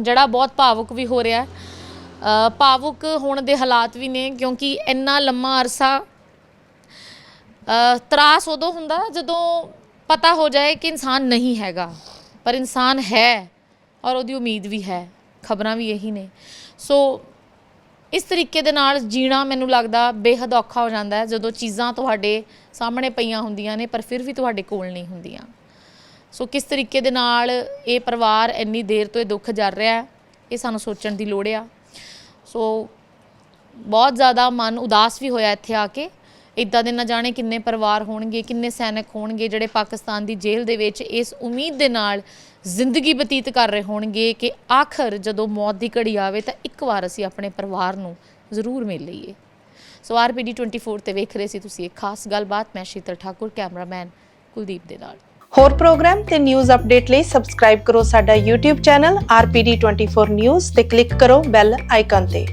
ਜਿਹੜਾ ਬਹੁਤ ਭਾਵੁਕ ਵੀ ਹੋ ਰਿਹਾ ਹੈ। ਭਾਵੁਕ ਹੋਣ ਦੇ ਹਾਲਾਤ ਵੀ ਨੇ, ਕਿਉਂਕਿ ਇੰਨਾ ਲੰਮਾ ਅਰਸਾ ਤਰਾਸ ਉਦੋਂ ਹੁੰਦਾ ਜਦੋਂ ਪਤਾ ਹੋ ਜਾਏ ਕਿ ਇਨਸਾਨ ਨਹੀਂ ਹੈਗਾ, ਪਰ ਇਨਸਾਨ ਹੈ ਔਰ ਉਹਦੀ ਉਮੀਦ ਵੀ ਹੈ, ਖਬਰਾਂ ਵੀ ਇਹੀ ਨੇ। ਸੋ ਇਸ ਤਰੀਕੇ ਦੇ ਨਾਲ ਜੀਣਾ ਮੈਨੂੰ ਲੱਗਦਾ ਬੇਹੱਦ ਔਖਾ ਹੋ ਜਾਂਦਾ ਹੈ, ਜਦੋਂ ਚੀਜ਼ਾਂ ਤੁਹਾਡੇ ਸਾਹਮਣੇ ਪਈਆਂ ਹੁੰਦੀਆਂ ਨੇ, ਪਰ ਫਿਰ ਵੀ ਤੁਹਾਡੇ ਕੋਲ ਨਹੀਂ ਹੁੰਦੀਆਂ। ਸੋ ਕਿਸ ਤਰੀਕੇ ਦੇ ਨਾਲ ਇਹ ਪਰਿਵਾਰ ਇੰਨੀ ਦੇਰ ਤੋਂ ਇਹ ਦੁੱਖ ਜਰ ਰਿਹਾ ਹੈ, ਇਹ ਸਾਨੂੰ ਸੋਚਣ ਦੀ ਲੋੜ ਆ। ਸੋ ਬਹੁਤ ਜ਼ਿਆਦਾ ਮਨ ਉਦਾਸ ਵੀ ਹੋਇਆ ਇੱਥੇ ਆ ਕੇ ਇਦਾਂ ਦੇ ਨਾ ਜਾਣੇ ਕਿੰਨੇ ਪਰਿਵਾਰ ਹੋਣਗੇ, ਕਿੰਨੇ ਸੈਨਿਕ ਹੋਣਗੇ ਜਿਹੜੇ ਪਾਕਿਸਤਾਨ ਦੀ ਜੇਲ੍ਹ ਦੇ ਵਿੱਚ ਇਸ ਉਮੀਦ ਦੇ ਨਾਲ ਜ਼ਿੰਦਗੀ ਬਤੀਤ ਕਰ ਰਹੇ ਹੋਣਗੇ ਕਿ ਆਖਰ ਜਦੋਂ ਮੌਤ ਦੀ ਘੜੀ ਆਵੇ ਤਾਂ ਇੱਕ ਵਾਰ ਅਸੀਂ ਆਪਣੇ ਪਰਿਵਾਰ ਨੂੰ ਜ਼ਰੂਰ ਮਿਲ ਲਈਏ। ਸੋ ਆਰਪੀਡੀ 24 ਤੇ ਵੇਖ ਰਹੇ ਸੀ ਤੁਸੀਂ ਇੱਕ ਖਾਸ ਗੱਲਬਾਤ। ਮੈਂ ਸ਼ੀਤਲ ਠਾਕੁਰ, ਕੈਮਰਾਮੈਨ ਕੁਲਦੀਪ ਦੇ ਨਾਲ। ਹੋਰ ਪ੍ਰੋਗਰਾਮ ਤੇ ਨਿਊਜ਼ ਅਪਡੇਟ ਲਈ ਸਬਸਕ੍ਰਾਈਬ ਕਰੋ ਸਾਡਾ YouTube ਚੈਨਲ RPD24 News ਤੇ ਕਲਿੱਕ ਕਰੋ ਬੈਲ ਆਈਕਨ ਤੇ।